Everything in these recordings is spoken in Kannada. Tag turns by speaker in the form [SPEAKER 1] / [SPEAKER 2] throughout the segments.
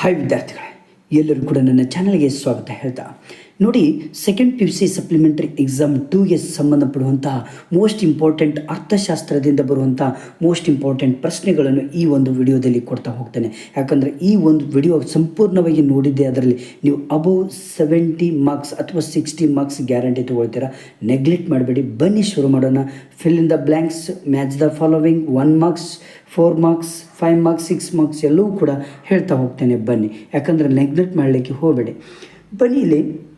[SPEAKER 1] ಹಾಯ್ ವಿದ್ಯಾರ್ಥಿಗಳೇ, ಎಲ್ಲರೂ ಕೂಡ ನನ್ನ ಚಾನಲ್ಗೆ ಸ್ವಾಗತ ಹೇಳ್ತಾ. ನೋಡಿ second P U C supplementary exam ಟೂಗೆ ಸಂಬಂಧಪಡುವಂತಹ ಮೋಸ್ಟ್ ಇಂಪಾರ್ಟೆಂಟ್ ಅರ್ಥಶಾಸ್ತ್ರದಿಂದ ಬರುವಂಥ ಮೋಸ್ಟ್ ಇಂಪಾರ್ಟೆಂಟ್ ಪ್ರಶ್ನೆಗಳನ್ನು ಈ ಒಂದು ವಿಡಿಯೋದಲ್ಲಿ ಕೊಡ್ತಾ ಹೋಗ್ತೇನೆ. ಯಾಕಂದರೆ ಈ ಒಂದು ವಿಡಿಯೋ ಸಂಪೂರ್ಣವಾಗಿ ನೋಡಿದ್ದೆ ಅದರಲ್ಲಿ ನೀವು ಅಬೌವ್ ಸೆವೆಂಟಿ ಮಾರ್ಕ್ಸ್ ಅಥವಾ ಸಿಕ್ಸ್ಟಿ ಮಾರ್ಕ್ಸ್ ಗ್ಯಾರಂಟಿ ತೊಗೊಳ್ತೀರಾ. ನೆಗ್ಲೆಕ್ಟ್ ಮಾಡಬೇಡಿ, ಬನ್ನಿ ಶುರು ಮಾಡೋಣ. Fill in the blanks match the following one marks four marks five marks six marks ಎಲ್ಲವೂ ಕೂಡ ಹೇಳ್ತಾ ಹೋಗ್ತೇನೆ ಬನ್ನಿ. ಯಾಕಂದರೆ ನೆಗ್ಲೆಕ್ಟ್ ಮಾಡಲಿಕ್ಕೆ ಹೋಗಬೇಡಿ. ಬನ್ನಿ ಇಲ್ಲಿ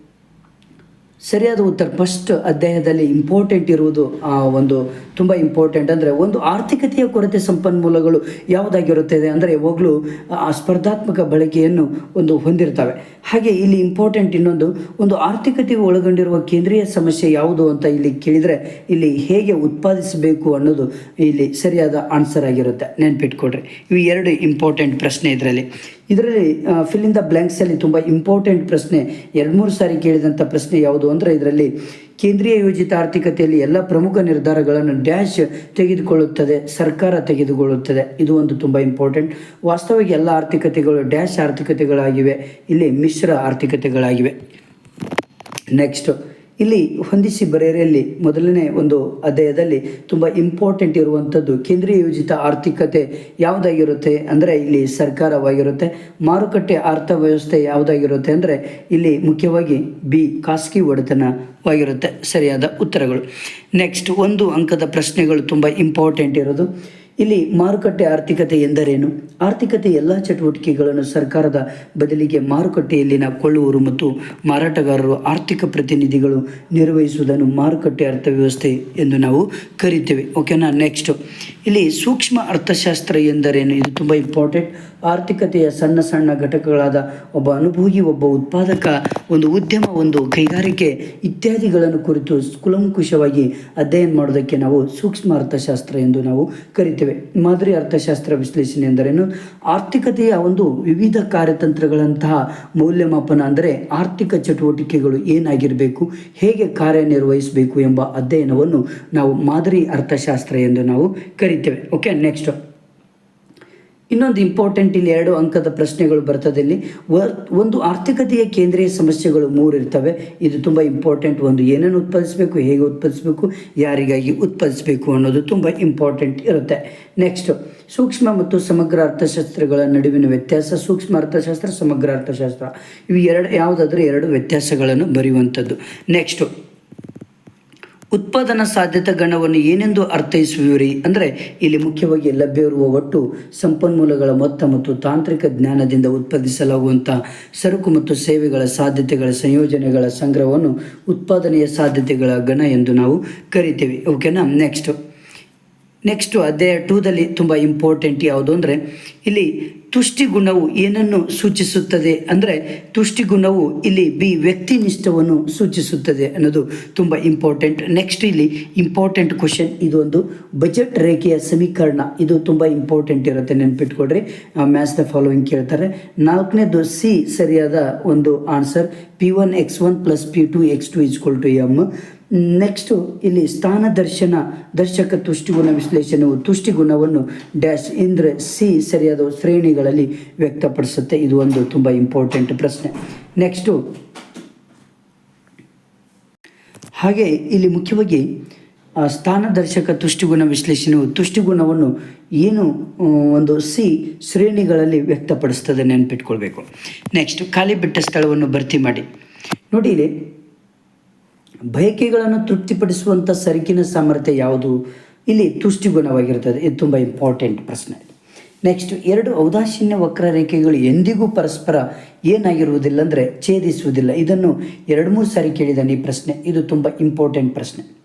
[SPEAKER 1] ಸರಿಯಾದ ಉತ್ತರ. ಫಸ್ಟ್ ಅಧ್ಯಾಯದಲ್ಲಿ ಇಂಪಾರ್ಟೆಂಟ್ ಇರುವುದು ಆ, ಒಂದು ತುಂಬ ಇಂಪಾರ್ಟೆಂಟ್ ಅಂದರೆ ಒಂದು ಆರ್ಥಿಕತೆಯ ಕೊರತೆ ಸಂಪನ್ಮೂಲಗಳು ಯಾವುದಾಗಿರುತ್ತದೆ ಅಂದರೆ ಯಾವಾಗಲೂ ಆ ಸ್ಪರ್ಧಾತ್ಮಕ ಬಳಕೆಯನ್ನು ಒಂದು ಹೊಂದಿರ್ತವೆ. ಹಾಗೆ ಇಲ್ಲಿ ಇಂಪಾರ್ಟೆಂಟ್ ಇನ್ನೊಂದು ಒಂದು ಆರ್ಥಿಕತೆಗೆ ಒಳಗೊಂಡಿರುವ ಕೇಂದ್ರೀಯ ಸಮಸ್ಯೆ ಯಾವುದು ಅಂತ ಇಲ್ಲಿ ಕೇಳಿದರೆ ಇಲ್ಲಿ ಹೇಗೆ ಉತ್ಪಾದಿಸಬೇಕು ಅನ್ನೋದು ಇಲ್ಲಿ ಸರಿಯಾದ ಆನ್ಸರ್ ಆಗಿರುತ್ತೆ. ನೆನ್ಪಿಟ್ಕೊಡ್ರಿ ಇವು ಎರಡು ಇಂಪಾರ್ಟೆಂಟ್ ಪ್ರಶ್ನೆ ಇದರಲ್ಲಿ. ಇದರಲ್ಲಿ ಫಿಲ್ ಇನ್ ದ ಬ್ಲ್ಯಾಂಕ್ಸಲ್ಲಿ ತುಂಬ ಇಂಪಾರ್ಟೆಂಟ್ ಪ್ರಶ್ನೆ, ಎರಡು ಮೂರು ಸಾರಿ ಕೇಳಿದಂಥ ಪ್ರಶ್ನೆ ಯಾವುದು ಅಂದರೆ ಇದರಲ್ಲಿ, ಕೇಂದ್ರೀಯ ಯೋಜಿತ ಆರ್ಥಿಕತೆಯಲ್ಲಿ ಎಲ್ಲ ಪ್ರಮುಖ ನಿರ್ಧಾರಗಳನ್ನು ಡ್ಯಾಶ್ ತೆಗೆದುಕೊಳ್ಳುತ್ತದೆ, ಸರ್ಕಾರ ತೆಗೆದುಕೊಳ್ಳುತ್ತದೆ. ಇದು ಒಂದು ತುಂಬ ಇಂಪಾರ್ಟೆಂಟ್ ವಾಸ್ತವವಾಗಿ ಎಲ್ಲ ಆರ್ಥಿಕತೆಗಳು ಡ್ಯಾಶ್ ಆರ್ಥಿಕತೆಗಳಾಗಿವೆ, ಇಲ್ಲಿ ಮಿಶ್ರ ಆರ್ಥಿಕತೆಗಳಾಗಿವೆ. ನೆಕ್ಸ್ಟ್ ಇಲ್ಲಿ ಹೊಂದಿಸಿ ಬರೆಯಲ್ಲಿ ಮೊದಲನೇ ಒಂದು ಅಧ್ಯಾಯದಲ್ಲಿ ತುಂಬ ಇಂಪಾರ್ಟೆಂಟ್ ಇರುವಂಥದ್ದು ಕೇಂದ್ರೀಯ ಯೋಜಿತ ಆರ್ಥಿಕತೆ ಯಾವುದಾಗಿರುತ್ತೆ ಅಂದರೆ ಇಲ್ಲಿ ಸರ್ಕಾರವಾಗಿರುತ್ತೆ, ಮಾರುಕಟ್ಟೆ ಅರ್ಥವ್ಯವಸ್ಥೆ ಯಾವುದಾಗಿರುತ್ತೆ ಅಂದರೆ ಇಲ್ಲಿ ಮುಖ್ಯವಾಗಿ ಬಿ, ಖಾಸಗಿ ಒಡೆತನವಾಗಿರುತ್ತೆ. ಸರಿಯಾದ ಉತ್ತರಗಳು. ನೆಕ್ಸ್ಟ್ ಒಂದು ಅಂಕದ ಪ್ರಶ್ನೆಗಳು ತುಂಬ ಇಂಪಾರ್ಟೆಂಟ್ ಇರೋದು. ಇಲ್ಲಿ ಮಾರುಕಟ್ಟೆ ಆರ್ಥಿಕತೆ ಎಂದರೇನು? ಆರ್ಥಿಕತೆ ಎಲ್ಲ ಚಟುವಟಿಕೆಗಳನ್ನು ಸರ್ಕಾರದ ಬದಲಿಗೆ ಮಾರುಕಟ್ಟೆಯಲ್ಲಿನ ಕೊಳ್ಳುವರು ಮತ್ತು ಮಾರಾಟಗಾರರು ಆರ್ಥಿಕ ಪ್ರತಿನಿಧಿಗಳು ನಿರ್ವಹಿಸುವುದನ್ನು ಮಾರುಕಟ್ಟೆ ಅರ್ಥವ್ಯವಸ್ಥೆ ಎಂದು ನಾವು ಕರಿತೇವೆ. ಓಕೆನಾ ನೆಕ್ಸ್ಟ್ ಇಲ್ಲಿ ಸೂಕ್ಷ್ಮ ಅರ್ಥಶಾಸ್ತ್ರ ಎಂದರೇನು? ಇದು ತುಂಬ ಇಂಪಾರ್ಟೆಂಟ್ ಆರ್ಥಿಕತೆಯ ಸಣ್ಣ ಸಣ್ಣ ಘಟಕಗಳಾದ ಒಬ್ಬ ಅನುಭೋಗಿ ಒಬ್ಬ ಉತ್ಪಾದಕ, ಒಂದು ಉದ್ಯಮ, ಒಂದು ಕೈಗಾರಿಕೆ ಇತ್ಯಾದಿಗಳನ್ನು ಕುರಿತು ಕುಲಂಕುಷವಾಗಿ ಅಧ್ಯಯನ ಮಾಡೋದಕ್ಕೆ ನಾವು ಸೂಕ್ಷ್ಮ ಅರ್ಥಶಾಸ್ತ್ರ ಎಂದು ನಾವು ಕರಿತೇವೆ. ಮಾದರಿ ಅರ್ಥಶಾಸ್ತ್ರ ವಿಶ್ಲೇಷಣೆ ಎಂದರೇನು? ಆರ್ಥಿಕತೆಯ ಒಂದು ವಿವಿಧ ಕಾರ್ಯತಂತ್ರಗಳಂತಹ ಮೌಲ್ಯಮಾಪನ ಅಂದರೆ ಆರ್ಥಿಕ ಚಟುವಟಿಕೆಗಳು ಏನಾಗಿರಬೇಕು, ಹೇಗೆ ಕಾರ್ಯನಿರ್ವಹಿಸಬೇಕು ಎಂಬ ಅಧ್ಯಯನವನ್ನು ನಾವು ಮಾದರಿ ಅರ್ಥಶಾಸ್ತ್ರ ಎಂದು ನಾವು ಕರಿತೇವೆ. Okay, next. ಇನ್ನೊಂದು ಇಂಪಾರ್ಟೆಂಟ್ ಇಲ್ಲಿ ಎರಡು ಅಂಕದ ಪ್ರಶ್ನೆಗಳು ಬರ್ತದೆ ಇಲ್ಲಿ. ಒಂದು ಆರ್ಥಿಕತೆಯ ಕೇಂದ್ರೀಯ ಸಮಸ್ಯೆಗಳು ಮೂರು ಇರ್ತವೆ. ಇದು ತುಂಬ ಇಂಪಾರ್ಟೆಂಟ್ ಒಂದು. ಏನನ್ನು ಉತ್ಪಾದಿಸಬೇಕು, ಹೇಗೆ ಉತ್ಪಾದಿಸಬೇಕು, ಯಾರಿಗಾಗಿ ಉತ್ಪಾದಿಸಬೇಕು ಅನ್ನೋದು ತುಂಬ ಇಂಪಾರ್ಟೆಂಟ್ ಇರುತ್ತೆ. ನೆಕ್ಸ್ಟ್ ಸೂಕ್ಷ್ಮ ಮತ್ತು ಸಮಗ್ರ ಅರ್ಥಶಾಸ್ತ್ರಗಳ ನಡುವಿನ ವ್ಯತ್ಯಾಸ. ಸೂಕ್ಷ್ಮ ಅರ್ಥಶಾಸ್ತ್ರ, ಸಮಗ್ರ ಅರ್ಥಶಾಸ್ತ್ರ. ಇವು ಎರಡು, ಯಾವುದಾದ್ರೂ ಎರಡು ವ್ಯತ್ಯಾಸಗಳನ್ನು ಬರೆಯುವಂಥದ್ದು. ನೆಕ್ಸ್ಟು ಉತ್ಪಾದನಾ ಸಾಧ್ಯತಾ ಗಣವನ್ನು ಏನೆಂದು ಅರ್ಥೈಸುವಿರಿ? ಅಂದರೆ ಇಲ್ಲಿ ಮುಖ್ಯವಾಗಿ ಲಭ್ಯವಿರುವ ಒಟ್ಟು ಸಂಪನ್ಮೂಲಗಳ ಮೊತ್ತ ಮತ್ತು ತಾಂತ್ರಿಕ ಜ್ಞಾನದಿಂದ ಉತ್ಪಾದಿಸಲಾಗುವಂಥ ಸರಕು ಮತ್ತು ಸೇವೆಗಳ ಸಾಧ್ಯತೆಗಳ ಸಂಯೋಜನೆಗಳ ಸಂಗ್ರಹವನ್ನು ಉತ್ಪಾದನೆಯ ಸಾಧ್ಯತೆಗಳ ಗಣ ಎಂದು ನಾವು ಕರಿತೇವೆ. ಓಕೆನಾ ನೆಕ್ಸ್ಟು ನೆಕ್ಸ್ಟು ಅಧ್ಯಾಯ ಟೂದಲ್ಲಿ ತುಂಬ ಇಂಪಾರ್ಟೆಂಟ್ ಯಾವುದು ಅಂದರೆ ಇಲ್ಲಿ ತುಷ್ಟಿಗುಣವು ಏನನ್ನು ಸೂಚಿಸುತ್ತದೆ ಅಂದರೆ ತುಷ್ಟಿಗುಣವು ಇಲ್ಲಿ ಬಿ ವ್ಯಕ್ತಿನಿಷ್ಠವನ್ನು ಸೂಚಿಸುತ್ತದೆ ಅನ್ನೋದು ತುಂಬ ಇಂಪಾರ್ಟೆಂಟ್ ನೆಕ್ಸ್ಟ್ ಇಲ್ಲಿ ಇಂಪಾರ್ಟೆಂಟ್ ಕ್ವಶನ್ ಇದೊಂದು ಬಜೆಟ್ ರೇಖೆಯ ಸಮೀಕರಣ. ಇದು ತುಂಬ ಇಂಪಾರ್ಟೆಂಟ್ ಇರುತ್ತೆ ನೆನ್ಪಿಟ್ಕೊಡ್ರಿ ಮ್ಯಾಚ್ ದ ಫಾಲೋವಿಂಗ್ ಕೇಳ್ತಾರೆ. ನಾಲ್ಕನೇದು ಸಿ ಸರಿಯಾದ ಒಂದು answer P one X one plus P two X two is equal to M next ಇಲ್ಲಿ ಸ್ಥಾನ ದರ್ಶನ ದರ್ಶಕ ತುಷ್ಟಿಗುಣ ವಿಶ್ಲೇಷಣೆಯು ತುಷ್ಟಿಗುಣವನ್ನು ಡ್ಯಾಶ್ ಇಂದ್ರೆ ಸಿ ಸರಿಯಾದ ಶ್ರೇಣಿಗಳಲ್ಲಿ ವ್ಯಕ್ತಪಡಿಸುತ್ತೆ. ಇದು ಒಂದು ತುಂಬ ಇಂಪಾರ್ಟೆಂಟ್ ಪ್ರಶ್ನೆ. ನೆಕ್ಸ್ಟು ಹಾಗೆ ಇಲ್ಲಿ ಮುಖ್ಯವಾಗಿ ಆ, ಸ್ಥಾನದರ್ಶಕ ತುಷ್ಟಿಗುಣ ವಿಶ್ಲೇಷಣೆಯು ತುಷ್ಟಿಗುಣವನ್ನು ಏನು ಒಂದು ಸಿ ಶ್ರೇಣಿಗಳಲ್ಲಿ ವ್ಯಕ್ತಪಡಿಸ್ತದೆ ನೆನ್ಪಿಟ್ಕೊಳ್ಬೇಕು. ನೆಕ್ಸ್ಟ್ ಖಾಲಿ ಬಿಟ್ಟ ಸ್ಥಳವನ್ನು ಭರ್ತಿ ಮಾಡಿ. ನೋಡಿ ಇಲ್ಲಿ ಬಯಕೆಗಳನ್ನು ತೃಪ್ತಿಪಡಿಸುವಂಥ ಸರಕಿನ ಸಾಮರ್ಥ್ಯ ಯಾವುದು? ಇಲ್ಲಿ ತುಷ್ಟಿಗುಣವಾಗಿರ್ತದೆ ಇದು ತುಂಬ ಇಂಪಾರ್ಟೆಂಟ್ ಪ್ರಶ್ನೆ. ನೆಕ್ಸ್ಟ್ ಎರಡು ಔದಾಸೀನ್ಯ ವಕ್ರರೇಖೆಗಳು ಎಂದಿಗೂ ಪರಸ್ಪರ ಏನಾಗಿರುವುದಿಲ್ಲ ಅಂದರೆ ಛೇದಿಸುವುದಿಲ್ಲ. ಇದನ್ನು ಎರಡು ಮೂರು ಸಾರಿ ಕೇಳಿದ್ದಾನೆ ಈ ಪ್ರಶ್ನೆ. ಇದು ತುಂಬ ಇಂಪಾರ್ಟೆಂಟ್ ಪ್ರಶ್ನೆ.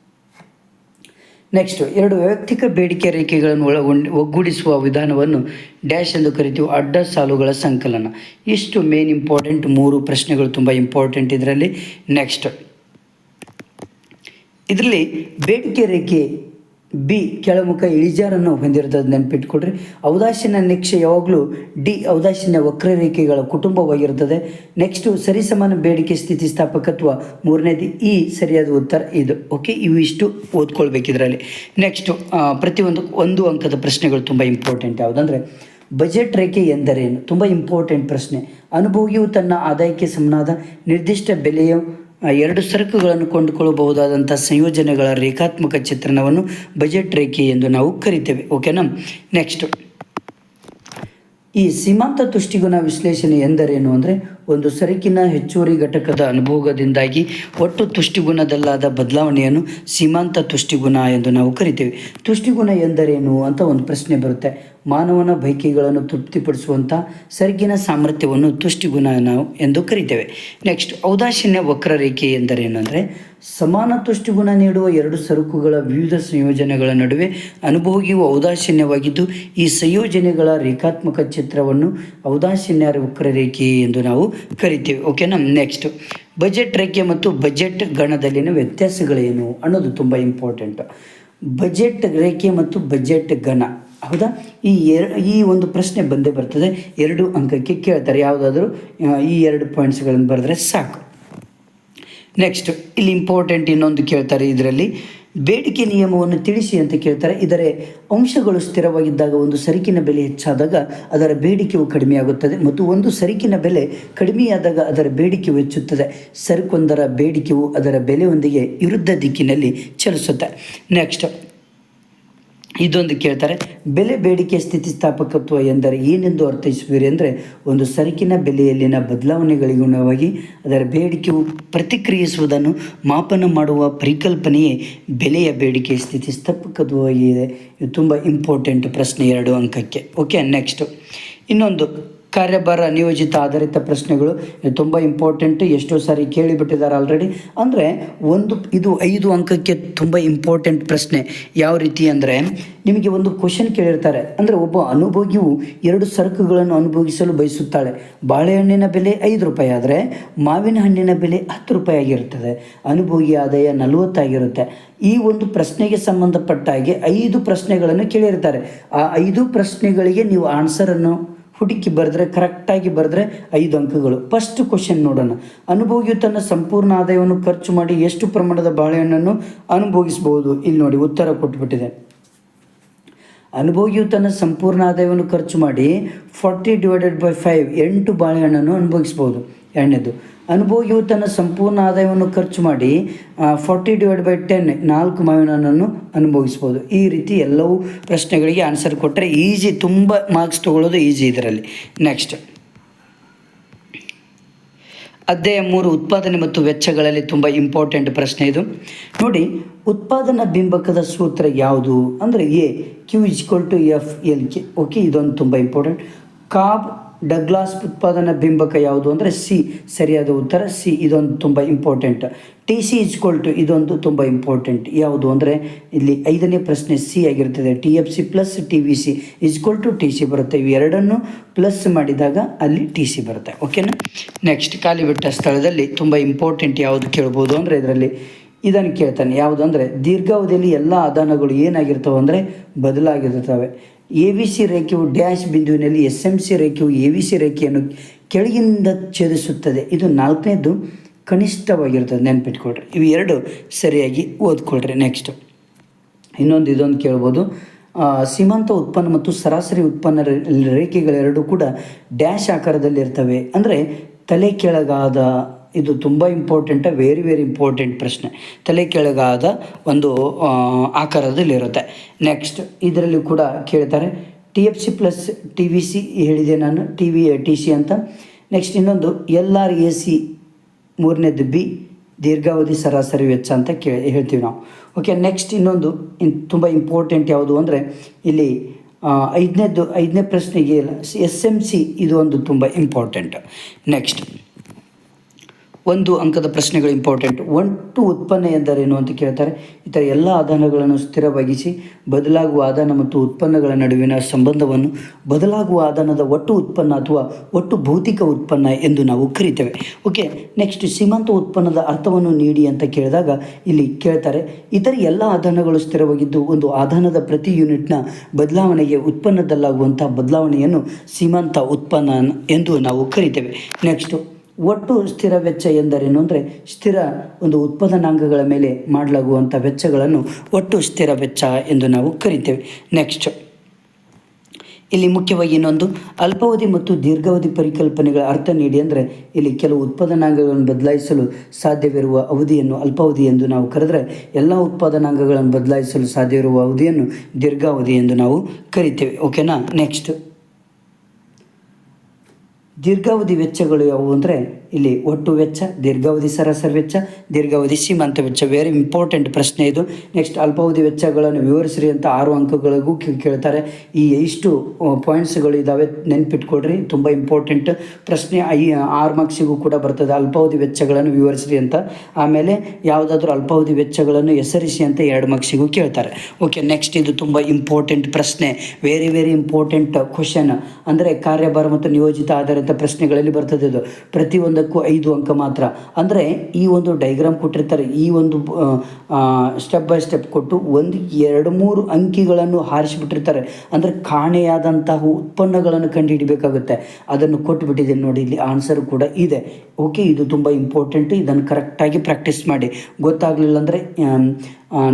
[SPEAKER 1] ನೆಕ್ಸ್ಟ್ ಎರಡು ವೈಯಕ್ತಿಕ ಬೇಡಿಕೆ ರೇಖೆಗಳನ್ನು ಒಳಗೊಂಡು, ಒಗ್ಗೂಡಿಸುವ ವಿಧಾನವನ್ನು ಡ್ಯಾಶ್ ಎಂದು ಕರಿತೀವಿ. ಅಡ್ಡ ಸಾಲುಗಳ ಸಂಕಲನ. ಇಷ್ಟು ಮೇನ್ ಇಂಪಾರ್ಟೆಂಟ್ ಮೂರು ಪ್ರಶ್ನೆಗಳು ತುಂಬ ಇಂಪಾರ್ಟೆಂಟ್ ಇದರಲ್ಲಿ. ನೆಕ್ಸ್ಟ್ ಇದರಲ್ಲಿ ಬೇಡಿಕೆ ರೇಖೆ ಬಿ ಕೆಳಮುಖ ಇಳಿಜಾರನ್ನು ಹೊಂದಿರುತ್ತದೆ ನೆನಪಿಟ್ಕೊಡ್ರಿ ಔದಾಸೀನ ನಿಕ್ಷೆ ಯಾವಾಗಲೂ ಡಿ ಔದಾಸೀನ ವಕ್ರರೇಖೆಗಳ ಕುಟುಂಬವಾಗಿರುತ್ತದೆ ನೆಕ್ಸ್ಟು ಸರಿಸಮಾನ ಬೇಡಿಕೆ ಸ್ಥಿತಿಸ್ಥಾಪಕತ್ವ ಮೂರನೇದು ಇ ಸರಿಯಾದ ಉತ್ತರ ಇದು. ಓಕೆ ಇವು ಇಷ್ಟು ಓದ್ಕೊಳ್ಬೇಕು ಇದರಲ್ಲಿ ನೆಕ್ಸ್ಟು ಪ್ರತಿಯೊಂದು ಒಂದು ಅಂಕದ ಪ್ರಶ್ನೆಗಳು ತುಂಬ ಇಂಪಾರ್ಟೆಂಟ್ ಯಾವುದಂದರೆ, ಬಜೆಟ್ ರೇಖೆ ಎಂದರೇನು? ತುಂಬ ಇಂಪಾರ್ಟೆಂಟ್ ಪ್ರಶ್ನೆ. ಅನುಭವಿಯು ತನ್ನ ಆದಾಯಕ್ಕೆ ಸಮನಾದ ನಿರ್ದಿಷ್ಟ ಬೆಲೆಯ ಎರಡು ಸರಕುಗಳನ್ನು ಕೊಂಡುಕೊಳ್ಳಬಹುದಾದಂಥ ಸಂಯೋಜನೆಗಳ ರೇಖಾತ್ಮಕ ಚಿತ್ರಣವನ್ನು ಬಜೆಟ್ ರೇಖೆ ಎಂದು ನಾವು ಕರಿತೇವೆ. ಓಕೆನಾ ನೆಕ್ಸ್ಟ್ ಈ ಸೀಮಾಂತ ತುಷ್ಟಿಗುಣ ವಿಶ್ಲೇಷಣೆ ಎಂದರೇನು ಅಂದರೆ ಒಂದು ಸರಕಿನ ಹೆಚ್ಚುವರಿ ಘಟಕದ ಅನುಭೋಗದಿಂದಾಗಿ ಒಟ್ಟು ತುಷ್ಟಿಗುಣದಲ್ಲಾದ ಬದಲಾವಣೆಯನ್ನು ಸೀಮಾಂತ ತುಷ್ಟಿಗುಣ ಎಂದು ನಾವು ಕರಿತೇವೆ. ತುಷ್ಟಿಗುಣ ಎಂದರೇನು ಅಂತ ಒಂದು ಪ್ರಶ್ನೆ ಬರುತ್ತೆ. ಮಾನವನ ಬಯಕೆಗಳನ್ನು ತೃಪ್ತಿಪಡಿಸುವಂಥ ಸರಕಿನ ಸಾಮರ್ಥ್ಯವನ್ನು ತುಷ್ಟಿಗುಣ ನಾವು ಎಂದು ಕರಿತೇವೆ. ನೆಕ್ಸ್ಟ್ ಔದಾಸೀನ್ಯ ವಕ್ರರೇಖೆ ಎಂದರೇನು ಅಂದರೆ, ಸಮಾನ ತುಷ್ಟಿಗುಣ ನೀಡುವ ಎರಡು ಸರಕುಗಳ ವಿವಿಧ ಸಂಯೋಜನೆಗಳ ನಡುವೆ ಅನುಭೋಗಿಯು ಔದಾಸೀನ್ಯವಾಗಿದ್ದು, ಈ ಸಂಯೋಜನೆಗಳ ರೇಖಾತ್ಮಕ ಚಿತ್ರವನ್ನು ಔದಾಸೀನ್ಯ ವಕ್ರರೇಖೆ ಎಂದು ನಾವು ಕರಿತೇವೆ. ಓಕೆನಾ ನೆಕ್ಸ್ಟ್ ಬಜೆಟ್ ರೇಖೆ ಮತ್ತು ಬಜೆಟ್ ಗಣದಲ್ಲಿನ ವ್ಯತ್ಯಾಸಗಳೇನು ಅನ್ನೋದು ತುಂಬ ಇಂಪಾರ್ಟೆಂಟ್ ಬಜೆಟ್ ರೇಖೆ ಮತ್ತು ಬಜೆಟ್ ಗಣ. ಹೌದಾ? ಈ ಎರ, ಈ ಒಂದು ಪ್ರಶ್ನೆ ಬಂದೇ ಬರ್ತದೆ. ಎರಡು ಅಂಕಕ್ಕೆ ಕೇಳ್ತಾರೆ. ಯಾವುದಾದ್ರೂ ಈ ಎರಡು ಪಾಯಿಂಟ್ಸ್ಗಳನ್ನು ಬರೆದ್ರೆ ಸಾಕು. ನೆಕ್ಸ್ಟ್ ಇಲ್ಲಿ ಇಂಪಾರ್ಟೆಂಟ್ ಇನ್ನೊಂದು ಕೇಳ್ತಾರೆ ಇದರಲ್ಲಿ. ಬೇಡಿಕೆ ನಿಯಮವನ್ನು ತಿಳಿಸಿ ಅಂತ ಕೇಳ್ತಾರೆ. ಇದರ ಅಂಶಗಳು ಸ್ಥಿರವಾಗಿದ್ದಾಗ ಒಂದು ಸರಕಿನ ಬೆಲೆ ಹೆಚ್ಚಾದಾಗ ಅದರ ಬೇಡಿಕೆಯು ಕಡಿಮೆಯಾಗುತ್ತದೆ ಮತ್ತು ಒಂದು ಸರಕಿನ ಬೆಲೆ ಕಡಿಮೆಯಾದಾಗ ಅದರ ಬೇಡಿಕೆಯು ಹೆಚ್ಚುತ್ತದೆ. ಸರಕೊಂದರ ಬೇಡಿಕೆಯು ಅದರ ಬೆಲೆಯೊಂದಿಗೆ ವಿರುದ್ಧ ದಿಕ್ಕಿನಲ್ಲಿ ಚಲಿಸುತ್ತೆ. ನೆಕ್ಸ್ಟ್ ಇದೊಂದು ಕೇಳ್ತಾರೆ, ಬೆಲೆ ಬೇಡಿಕೆ ಸ್ಥಿತಿಸ್ಥಾಪಕತ್ವ ಎಂದರೆ ಏನೆಂದು ಅರ್ಥೈಸುವಿರಿ ಅಂದರೆ ಒಂದು ಸರಕಿನ ಬೆಲೆಯಲ್ಲಿನ ಬದಲಾವಣೆಗಳಿಗುಣವಾಗಿ ಅದರ ಬೇಡಿಕೆಯು ಪ್ರತಿಕ್ರಿಯಿಸುವುದನ್ನು ಮಾಪನ ಮಾಡುವ ಪರಿಕಲ್ಪನೆಯೇ ಬೆಲೆಯ ಬೇಡಿಕೆ ಸ್ಥಿತಿಸ್ಥಾಪಕತ್ವವಾಗಿದೆ. ಇದು ತುಂಬ ಇಂಪಾರ್ಟೆಂಟ್ ಪ್ರಶ್ನೆ ಎರಡು ಅಂಕಕ್ಕೆ. ಓಕೆ ನೆಕ್ಸ್ಟು ಇನ್ನೊಂದು. ಕಾರ್ಯಭಾರ ನಿಯೋಜಿತ ಆಧಾರಿತ ಪ್ರಶ್ನೆಗಳು ತುಂಬ ಇಂಪಾರ್ಟೆಂಟ್ ಎಷ್ಟೋ ಸಾರಿ ಕೇಳಿಬಿಟ್ಟಿದ್ದಾರೆ ಆಲ್ರೆಡಿ ಅಂದರೆ ಒಂದು, ಇದು ಐದು ಅಂಕಕ್ಕೆ ತುಂಬ ಇಂಪಾರ್ಟೆಂಟ್ ಪ್ರಶ್ನೆ. ಯಾವ ರೀತಿ ಅಂದರೆ, ನಿಮಗೆ ಒಂದು ಕ್ವಶನ್ ಕೇಳಿರ್ತಾರೆ. ಅಂದರೆ ಒಬ್ಬ ಅನುಭೋಗಿಯು ಎರಡು ಸರಕುಗಳನ್ನು ಅನುಭವಿಸಲು ಬಯಸುತ್ತಾಳೆ. ಬಾಳೆಹಣ್ಣಿನ ಬೆಲೆ ಐದು ರೂಪಾಯಿ ಆದರೆ ಮಾವಿನ ಹಣ್ಣಿನ ಬೆಲೆ ಹತ್ತು ರೂಪಾಯಿ ಆಗಿರುತ್ತದೆ. ಅನುಭೋಗಿ ಆದಾಯ ನಲವತ್ತಾಗಿರುತ್ತೆ ಈ ಒಂದು ಪ್ರಶ್ನೆಗೆ ಸಂಬಂಧಪಟ್ಟ ಹಾಗೆ ಐದು ಪ್ರಶ್ನೆಗಳನ್ನು ಕೇಳಿರ್ತಾರೆ. ಆ ಐದು ಪ್ರಶ್ನೆಗಳಿಗೆ ನೀವು ಆನ್ಸರನ್ನು ಹುಡುಕಿ ಬರೆದ್ರೆ ಕರೆಕ್ಟಾಗಿ ಬರೆದ್ರೆ ಐದು ಅಂಕಗಳು. ಫಸ್ಟ್ ಕ್ವಶನ್ ನೋಡೋಣ. ಅನುಭೋಗಿಯು ತನ್ನ ಸಂಪೂರ್ಣ ಆದಾಯವನ್ನು ಖರ್ಚು ಮಾಡಿ ಎಷ್ಟು ಪ್ರಮಾಣದ ಬಾಳೆಹಣ್ಣನ್ನು ಅನುಭೋಗಿಸಬಹುದು ಇಲ್ಲಿ ನೋಡಿ ಉತ್ತರ ಕೊಟ್ಬಿಟ್ಟಿದೆ. ಅನುಭೋಗಿಯು ತನ್ನ ಸಂಪೂರ್ಣ ಆದಾಯವನ್ನು ಖರ್ಚು ಮಾಡಿ ಫಾರ್ಟಿ ಡಿವೈಡೆಡ್ ಬೈ ಫೈವ್ ಎಂಟು ಬಾಳೆಹಣ್ಣನ್ನು ಅನುಭವಿಸ್ಬೋದು ಎರಡನೇದು ಅನುಭೋಗಿಯು ತನ್ನ ಸಂಪೂರ್ಣ ಆದಾಯವನ್ನು ಖರ್ಚು ಮಾಡಿ ಫಾರ್ಟಿ ಡಿವೈಡ್ ಬೈ ಟೆನ್ ನಾಲ್ಕು ಮಾವಿನ ಹಣ್ಣನ್ನು ಅನುಭವಿಸ್ಬೋದು. ಈ ರೀತಿ ಎಲ್ಲವೂ ಪ್ರಶ್ನೆಗಳಿಗೆ ಆನ್ಸರ್ ಕೊಟ್ಟರೆ ಈಸಿ ತುಂಬ ಮಾರ್ಕ್ಸ್ ತೊಗೊಳ್ಳೋದು ಈಸಿ ಇದರಲ್ಲಿ. ನೆಕ್ಸ್ಟ್ ಅಧ್ಯಾಯ ಮೂರು, ಉತ್ಪಾದನೆ ಮತ್ತು ವೆಚ್ಚಗಳಲ್ಲಿ ತುಂಬ ಇಂಪಾರ್ಟೆಂಟ್ ಪ್ರಶ್ನೆ ಇದು. ನೋಡಿ, ಉತ್ಪಾದನಾ ಬಿಂಬಕದ ಸೂತ್ರ ಯಾವುದು? ಅಂದರೆ A Q is equal to F L K okay ಇದೊಂದು ತುಂಬ ಇಂಪಾರ್ಟೆಂಟ್ ಕಾಬ್ ಡಗ್ಲಾಸ್ ಉತ್ಪಾದನಾ ಬಿಂಬಕ ಯಾವುದು ಅಂದರೆ ಸಿ, ಸರಿಯಾದ ಉತ್ತರ ಸಿ, ಇದೊಂದು ತುಂಬ important T C is equal to ಇದೊಂದು ತುಂಬ ಇಂಪಾರ್ಟೆಂಟ್ ಯಾವುದು ಅಂದರೆ ಇಲ್ಲಿ ಐದನೇ ಪ್ರಶ್ನೆ ಸಿ ಆಗಿರ್ತದೆ T F C plus T V C is equal to T C ಬರುತ್ತೆ. ಇವು ಎರಡನ್ನು ಪ್ಲಸ್ ಮಾಡಿದಾಗ ಅಲ್ಲಿ ಟಿ ಸಿ ಬರುತ್ತೆ. ಓಕೆನಾ ನೆಕ್ಸ್ಟ್ ಖಾಲಿ ಬಿಟ್ಟ ಸ್ಥಳದಲ್ಲಿ ತುಂಬ ಇಂಪಾರ್ಟೆಂಟ್ ಯಾವುದು ಕೇಳ್ಬೋದು ಅಂದರೆ ಇದರಲ್ಲಿ ಇದನ್ನು ಕೇಳ್ತಾನೆ. ಯಾವುದು ಅಂದರೆ ದೀರ್ಘಾವಧಿಯಲ್ಲಿ ಎಲ್ಲ ಆದಾನಗಳು ಏನಾಗಿರ್ತವೆ ಅಂದರೆ ಬದಲಾಗಿರ್ತವೆ. ಎ ವಿ ಸಿ ರೇಖೆಯು ಡ್ಯಾಶ್ ಬಿಂದುವಿನಲ್ಲಿ ಎಸ್ ಎಂ ಸಿ ರೇಖೆಯು ಎ ವಿ ಸಿ ರೇಖೆಯನ್ನು ಕೆಳಗಿಂದ ಛೇದಿಸುತ್ತದೆ. ಇದು ನಾಲ್ಕನೇದು ಕನಿಷ್ಠವಾಗಿರ್ತದೆ ನೆನ್ಪಿಟ್ಕೊಳ್ರಿ. ಇವು ಎರಡು ಸರಿಯಾಗಿ ಓದ್ಕೊಳ್ರಿ. ನೆಕ್ಸ್ಟ್. ಇನ್ನೊಂದು ಇದೊಂದು ಕೇಳ್ಬೋದು. ಸೀಮಾಂತ ಉತ್ಪನ್ನ ಮತ್ತು ಸರಾಸರಿ ಉತ್ಪನ್ನ ರೇಖೆಗಳೆರಡೂ ಕೂಡ ಡ್ಯಾಶ್ ಆಕಾರದಲ್ಲಿರ್ತವೆ. ಅಂದರೆ ತಲೆ ಕೆಳಗಾದ ಇದು ತುಂಬ ಇಂಪಾರ್ಟೆಂಟ್ ವೆರಿ ವೆರಿ ಇಂಪಾರ್ಟೆಂಟ್ ಪ್ರಶ್ನೆ. ತಲೆ ಕೆಳಗಾದ ಒಂದು ಆಕಾರದಲ್ಲಿರುತ್ತೆ. ನೆಕ್ಸ್ಟ್ ಇದರಲ್ಲಿ ಕೂಡ ಕೇಳ್ತಾರೆ. T F C plus T V C ಹೇಳಿದೆ ನಾನು ಟಿ ವಿ ಟಿ ಸಿ ಅಂತ. ನೆಕ್ಸ್ಟ್ ಇನ್ನೊಂದು ಎಲ್ ಆರ್ ಎ ಸಿ ಮೂರನೇದು ಬಿ ದೀರ್ಘಾವಧಿ ಸರಾಸರಿ ವೆಚ್ಚ ಅಂತ ಕೇ, ಹೇಳ್ತೀವಿ ನಾವು. ಓಕೆ ನೆಕ್ಸ್ಟ್ ಇನ್ನೊಂದು, ಇನ್, ತುಂಬ ಇಂಪಾರ್ಟೆಂಟ್ ಯಾವುದು ಅಂದರೆ, ಇಲ್ಲಿ ಐದನೇದು, ಐದನೇ ಪ್ರಶ್ನೆಗೆ ಎಸ್ ಎಂ ಸಿ ಇದು ಒಂದು ತುಂಬ ಇಂಪಾರ್ಟೆಂಟ್ ನೆಕ್ಸ್ಟ್ ಒಂದು ಅಂಕದ ಪ್ರಶ್ನೆಗಳು ಇಂಪಾರ್ಟೆಂಟ್ ಒಟ್ಟು ಉತ್ಪನ್ನ ಎಂದರೇನು ಅಂತ ಕೇಳ್ತಾರೆ. ಈ ಥರ ಎಲ್ಲ ಆದಾನಗಳನ್ನು ಸ್ಥಿರವಾಗಿಸಿ, ಬದಲಾಗುವ ಆಧಾನ ಮತ್ತು ಉತ್ಪನ್ನಗಳ ನಡುವಿನ ಸಂಬಂಧವನ್ನು ಬದಲಾಗುವ ಆಧಾನದ ಒಟ್ಟು ಉತ್ಪನ್ನ ಅಥವಾ ಒಟ್ಟು ಭೌತಿಕ ಉತ್ಪನ್ನ ಎಂದು ನಾವು ಕರಿತೇವೆ. ಓಕೆ ನೆಕ್ಸ್ಟ್ ಸೀಮಾಂತ ಉತ್ಪನ್ನದ ಅರ್ಥವನ್ನು ನೀಡಿ ಅಂತ ಕೇಳಿದಾಗ ಇಲ್ಲಿ ಕೇಳ್ತಾರೆ, ಇತರ ಎಲ್ಲ ಆಧಾನಗಳು ಸ್ಥಿರವಾಗಿದ್ದು ಒಂದು ಆಧಾನದ ಪ್ರತಿ ಯೂನಿಟ್ನ ಬದಲಾವಣೆಗೆ ಉತ್ಪನ್ನದಲ್ಲಾಗುವಂಥ ಬದಲಾವಣೆಯನ್ನು ಸೀಮಾಂತ ಉತ್ಪನ್ನ ಎಂದು ನಾವು ಕರಿತೇವೆ. ನೆಕ್ಸ್ಟು ಒಟ್ಟು ಸ್ಥಿರ ವೆಚ್ಚ ಎಂದರೇನು? ಅಂದರೆ ಸ್ಥಿರ ಒಂದು ಉತ್ಪಾದನಾಂಗಗಳ ಮೇಲೆ ಮಾಡಲಾಗುವಂಥ ವೆಚ್ಚಗಳನ್ನು ಒಟ್ಟು ಸ್ಥಿರ ವೆಚ್ಚ ಎಂದು ನಾವು ಕರಿತೇವೆ. ನೆಕ್ಸ್ಟ್ ಇಲ್ಲಿ ಮುಖ್ಯವಾಗಿ ಇನ್ನೊಂದು, ಅಲ್ಪಾವಧಿ ಮತ್ತು ದೀರ್ಘಾವಧಿ ಪರಿಕಲ್ಪನೆಗಳ ಅರ್ಥ ನೀಡಿ. ಅಂದರೆ ಇಲ್ಲಿ ಕೆಲವು ಉತ್ಪಾದನಾಂಗಗಳನ್ನು ಬದಲಾಯಿಸಲು ಸಾಧ್ಯವಿರುವ ಅವಧಿಯನ್ನು ಅಲ್ಪಾವಧಿ ಎಂದು ನಾವು ಕರೆದರೆ, ಎಲ್ಲ ಉತ್ಪಾದನಾಂಗಗಳನ್ನು ಬದಲಾಯಿಸಲು ಸಾಧ್ಯವಿರುವ ಅವಧಿಯನ್ನು ದೀರ್ಘಾವಧಿ ಎಂದು ನಾವು ಕರಿತೇವೆ. ಓಕೆನಾ ನೆಕ್ಸ್ಟ್ ದೀರ್ಘಾವಧಿ ವೆಚ್ಚಗಳು ಯಾವುವು ಅಂದರೆ ಇಲ್ಲಿ ಒಟ್ಟು ವೆಚ್ಚ, ದೀರ್ಘಾವಧಿ ಸರಾಸರಿ ವೆಚ್ಚ, ದೀರ್ಘಾವಧಿ ಸೀಮಂತ ವೆಚ್ಚ. ವೆರಿ ಇಂಪಾರ್ಟೆಂಟ್ ಪ್ರಶ್ನೆ ಇದು. ನೆಕ್ಸ್ಟ್ ಅಲ್ಪಾವಧಿ ವೆಚ್ಚಗಳನ್ನು ವಿವರಿಸ್ರಿ ಅಂತ ಆರು ಅಂಕಗಳಿಗೂ ಕೇಳ್ತಾರೆ. ಈ ಇಷ್ಟು ಪಾಯಿಂಟ್ಸ್ಗಳು ಇದ್ದಾವೆ ನೆನ್ಪಿಟ್ಕೊಡ್ರಿ ತುಂಬ ಇಂಪಾರ್ಟೆಂಟ್ ಪ್ರಶ್ನೆ. ಐ, ಆರು ಮಾರ್ಕ್ಸಿಗೂ ಕೂಡ ಬರ್ತದೆ. ಅಲ್ಪಾವಧಿ ವೆಚ್ಚಗಳನ್ನು ವಿವರಿಸ್ರಿ ಅಂತ. ಆಮೇಲೆ ಯಾವುದಾದ್ರೂ ಅಲ್ಪಾವಧಿ ವೆಚ್ಚಗಳನ್ನು ಹೆಸರಿಸಿ ಅಂತ ಎರಡು ಮಾರ್ಕ್ಸಿಗೂ ಕೇಳ್ತಾರೆ. ಓಕೆ ನೆಕ್ಸ್ಟ್ ಇದು ತುಂಬ ಇಂಪಾರ್ಟೆಂಟ್ ಪ್ರಶ್ನೆ. ವೆರಿ ವೆರಿ ಇಂಪಾರ್ಟೆಂಟ್ ಕ್ವಶನ್ ಅಂದರೆ ಕಾರ್ಯಭಾರ ಮತ್ತು ನಿಯೋಜಿತ ಆಧಾರಿತ ಪ್ರಶ್ನೆಗಳಲ್ಲಿ ಬರ್ತದೆ ಇದು. ಪ್ರತಿಯೊಂದಕ್ಕೂ ಐದು ಅಂಕ ಮಾತ್ರ. ಅಂದರೆ ಈ ಒಂದು ಡೈಗ್ರಾಮ್ ಕೊಟ್ಟಿರ್ತಾರೆ, ಈ ಒಂದು ಸ್ಟೆಪ್ ಬೈ ಸ್ಟೆಪ್ ಕೊಟ್ಟು ಒಂದು, ಎರಡು, ಮೂರು ಅಂಕಿಗಳನ್ನು ಹಾರಿಸಿಬಿಟ್ಟಿರ್ತಾರೆ. ಅಂದರೆ ಕಾಣೆಯಾದಂತಹ ಉತ್ಪನ್ನಗಳನ್ನು ಕಂಡುಹಿಡಬೇಕಾಗುತ್ತೆ. ಅದನ್ನು ಕೊಟ್ಟುಬಿಟ್ಟಿದ್ದೀನಿ ನೋಡಿ, ಇಲ್ಲಿ ಆನ್ಸರ್ ಕೂಡ ಇದೆ. ಓಕೆ ಇದು ತುಂಬ ಇಂಪಾರ್ಟೆಂಟ್ ಇದನ್ನು ಕರೆಕ್ಟಾಗಿ ಪ್ರಾಕ್ಟೀಸ್ ಮಾಡಿ. ಗೊತ್ತಾಗಲಿಲ್ಲ ಅಂದರೆ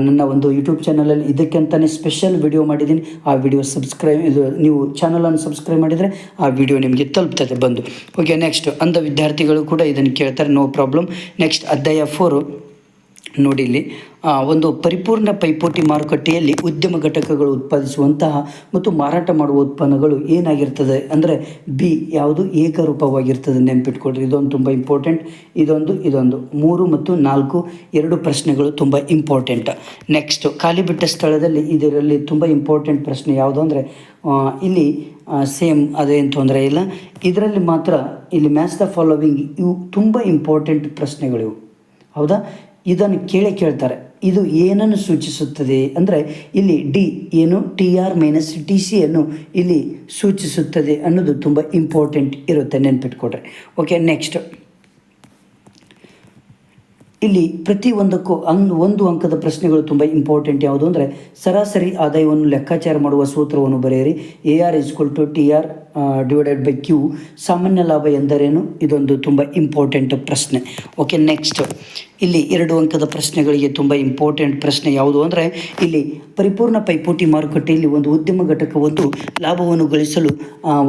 [SPEAKER 1] ನನ್ನ ಒಂದು ಯೂಟ್ಯೂಬ್ ಚಾನಲಲ್ಲಿ ಇದಕ್ಕಂತಲೇ ಸ್ಪೆಷಲ್ ವಿಡಿಯೋ ಮಾಡಿದ್ದೀನಿ. ಆ ವಿಡಿಯೋ ಸಬ್ಸ್ಕ್ರೈಬ್ ಇದು ನೀವು ಚಾನಲನ್ನು ಸಬ್ಸ್ಕ್ರೈಬ್ ಮಾಡಿದರೆ ಆ ವಿಡಿಯೋ ನಿಮಗೆ ತಲುಪ್ತದೆ ಬಂದು. ಓಕೆ ನೆಕ್ಸ್ಟ್ ಅಂಧ ವಿದ್ಯಾರ್ಥಿಗಳು ಕೂಡ ಇದನ್ನು ಕೇಳ್ತಾರೆ. ನೋ ಪ್ರಾಬ್ಲಮ್ ನೆಕ್ಸ್ಟ್ ಅಧ್ಯಾಯ ಫೋರು ನೋಡಿ ಇಲ್ಲಿ. ಒಂದು ಪರಿಪೂರ್ಣ ಪೈಪೋಟಿ ಮಾರುಕಟ್ಟೆಯಲ್ಲಿ ಉದ್ಯಮ ಘಟಕಗಳು ಉತ್ಪಾದಿಸುವಂತಹ ಮತ್ತು ಮಾರಾಟ ಮಾಡುವ ಉತ್ಪನ್ನಗಳು ಏನಾಗಿರ್ತದೆ ಅಂದರೆ ಬಿ ಯಾವುದು ಏಕರೂಪವಾಗಿರ್ತದೆ ನೆನಪಿಟ್ಕೊಳ್ರಿ. ಇದೊಂದು ತುಂಬ ಇಂಪಾರ್ಟೆಂಟ್ ಇದೊಂದು ಇದೊಂದು. ಮೂರು ಮತ್ತು ನಾಲ್ಕು ಎರಡು ಪ್ರಶ್ನೆಗಳು ತುಂಬ ಇಂಪಾರ್ಟೆಂಟ್ ನೆಕ್ಸ್ಟ್ ಖಾಲಿ ಬಿಟ್ಟ ಸ್ಥಳದಲ್ಲಿ ಇದರಲ್ಲಿ ತುಂಬ ಇಂಪಾರ್ಟೆಂಟ್ ಪ್ರಶ್ನೆ ಯಾವುದು ಅಂದರೆ ಇಲ್ಲಿ ಸೇಮ್ ಅದೇನು ತೊಂದರೆ ಇಲ್ಲ. ಇದರಲ್ಲಿ ಮಾತ್ರ ಇಲ್ಲಿ ಮ್ಯಾಚ್ ದ ಫಾಲೋವಿಂಗ್ ಇವು ತುಂಬ ಇಂಪಾರ್ಟೆಂಟ್ ಪ್ರಶ್ನೆಗಳಿವು. ಹೌದಾ? ಇದನ್ನು ಕೇಳೇ ಕೇಳ್ತಾರೆ. ಇದು ಏನನ್ನು ಸೂಚಿಸುತ್ತದೆ ಅಂದರೆ ಇಲ್ಲಿ ಡಿ ಏನು ಟಿ ಆರ್ ಮೈನಸ್ ಟಿ ಸಿಯನ್ನು ಇಲ್ಲಿ ಸೂಚಿಸುತ್ತದೆ ಅನ್ನೋದು ತುಂಬ ಇಂಪಾರ್ಟೆಂಟ್ ಇರುತ್ತೆ ನೆನ್ಪಿಟ್ಕೊಡ್ರಿ ಓಕೆ ನೆಕ್ಸ್ಟ್ ಇಲ್ಲಿ ಪ್ರತಿಯೊಂದಕ್ಕೂ ಅನ್ ಒಂದು ಅಂಕದ ಪ್ರಶ್ನೆಗಳು ತುಂಬ ಇಂಪಾರ್ಟೆಂಟ್ ಯಾವುದು ಅಂದರೆ ಸರಾಸರಿ ಆದಾಯವನ್ನು ಲೆಕ್ಕಾಚಾರ ಮಾಡುವ ಸೂತ್ರವನ್ನು ಬರೆಯಿರಿ. A R is equal to T R divided by Q ಸಾಮಾನ್ಯ ಲಾಭ ಎಂದರೇನು? ಇದೊಂದು ತುಂಬ ಇಂಪಾರ್ಟೆಂಟ್ ಪ್ರಶ್ನೆ. ಓಕೆ ನೆಕ್ಸ್ಟ್ ಇಲ್ಲಿ ಎರಡು ಅಂಕದ ಪ್ರಶ್ನೆಗಳಿಗೆ ತುಂಬ ಇಂಪಾರ್ಟೆಂಟ್ ಪ್ರಶ್ನೆ ಯಾವುದು ಅಂದರೆ, ಇಲ್ಲಿ ಪರಿಪೂರ್ಣ ಪೈಪೋಟಿ ಮಾರುಕಟ್ಟೆಯಲ್ಲಿ ಒಂದು ಉದ್ಯಮ ಘಟಕ ಒಂದು ಲಾಭವನ್ನು ಗಳಿಸಲು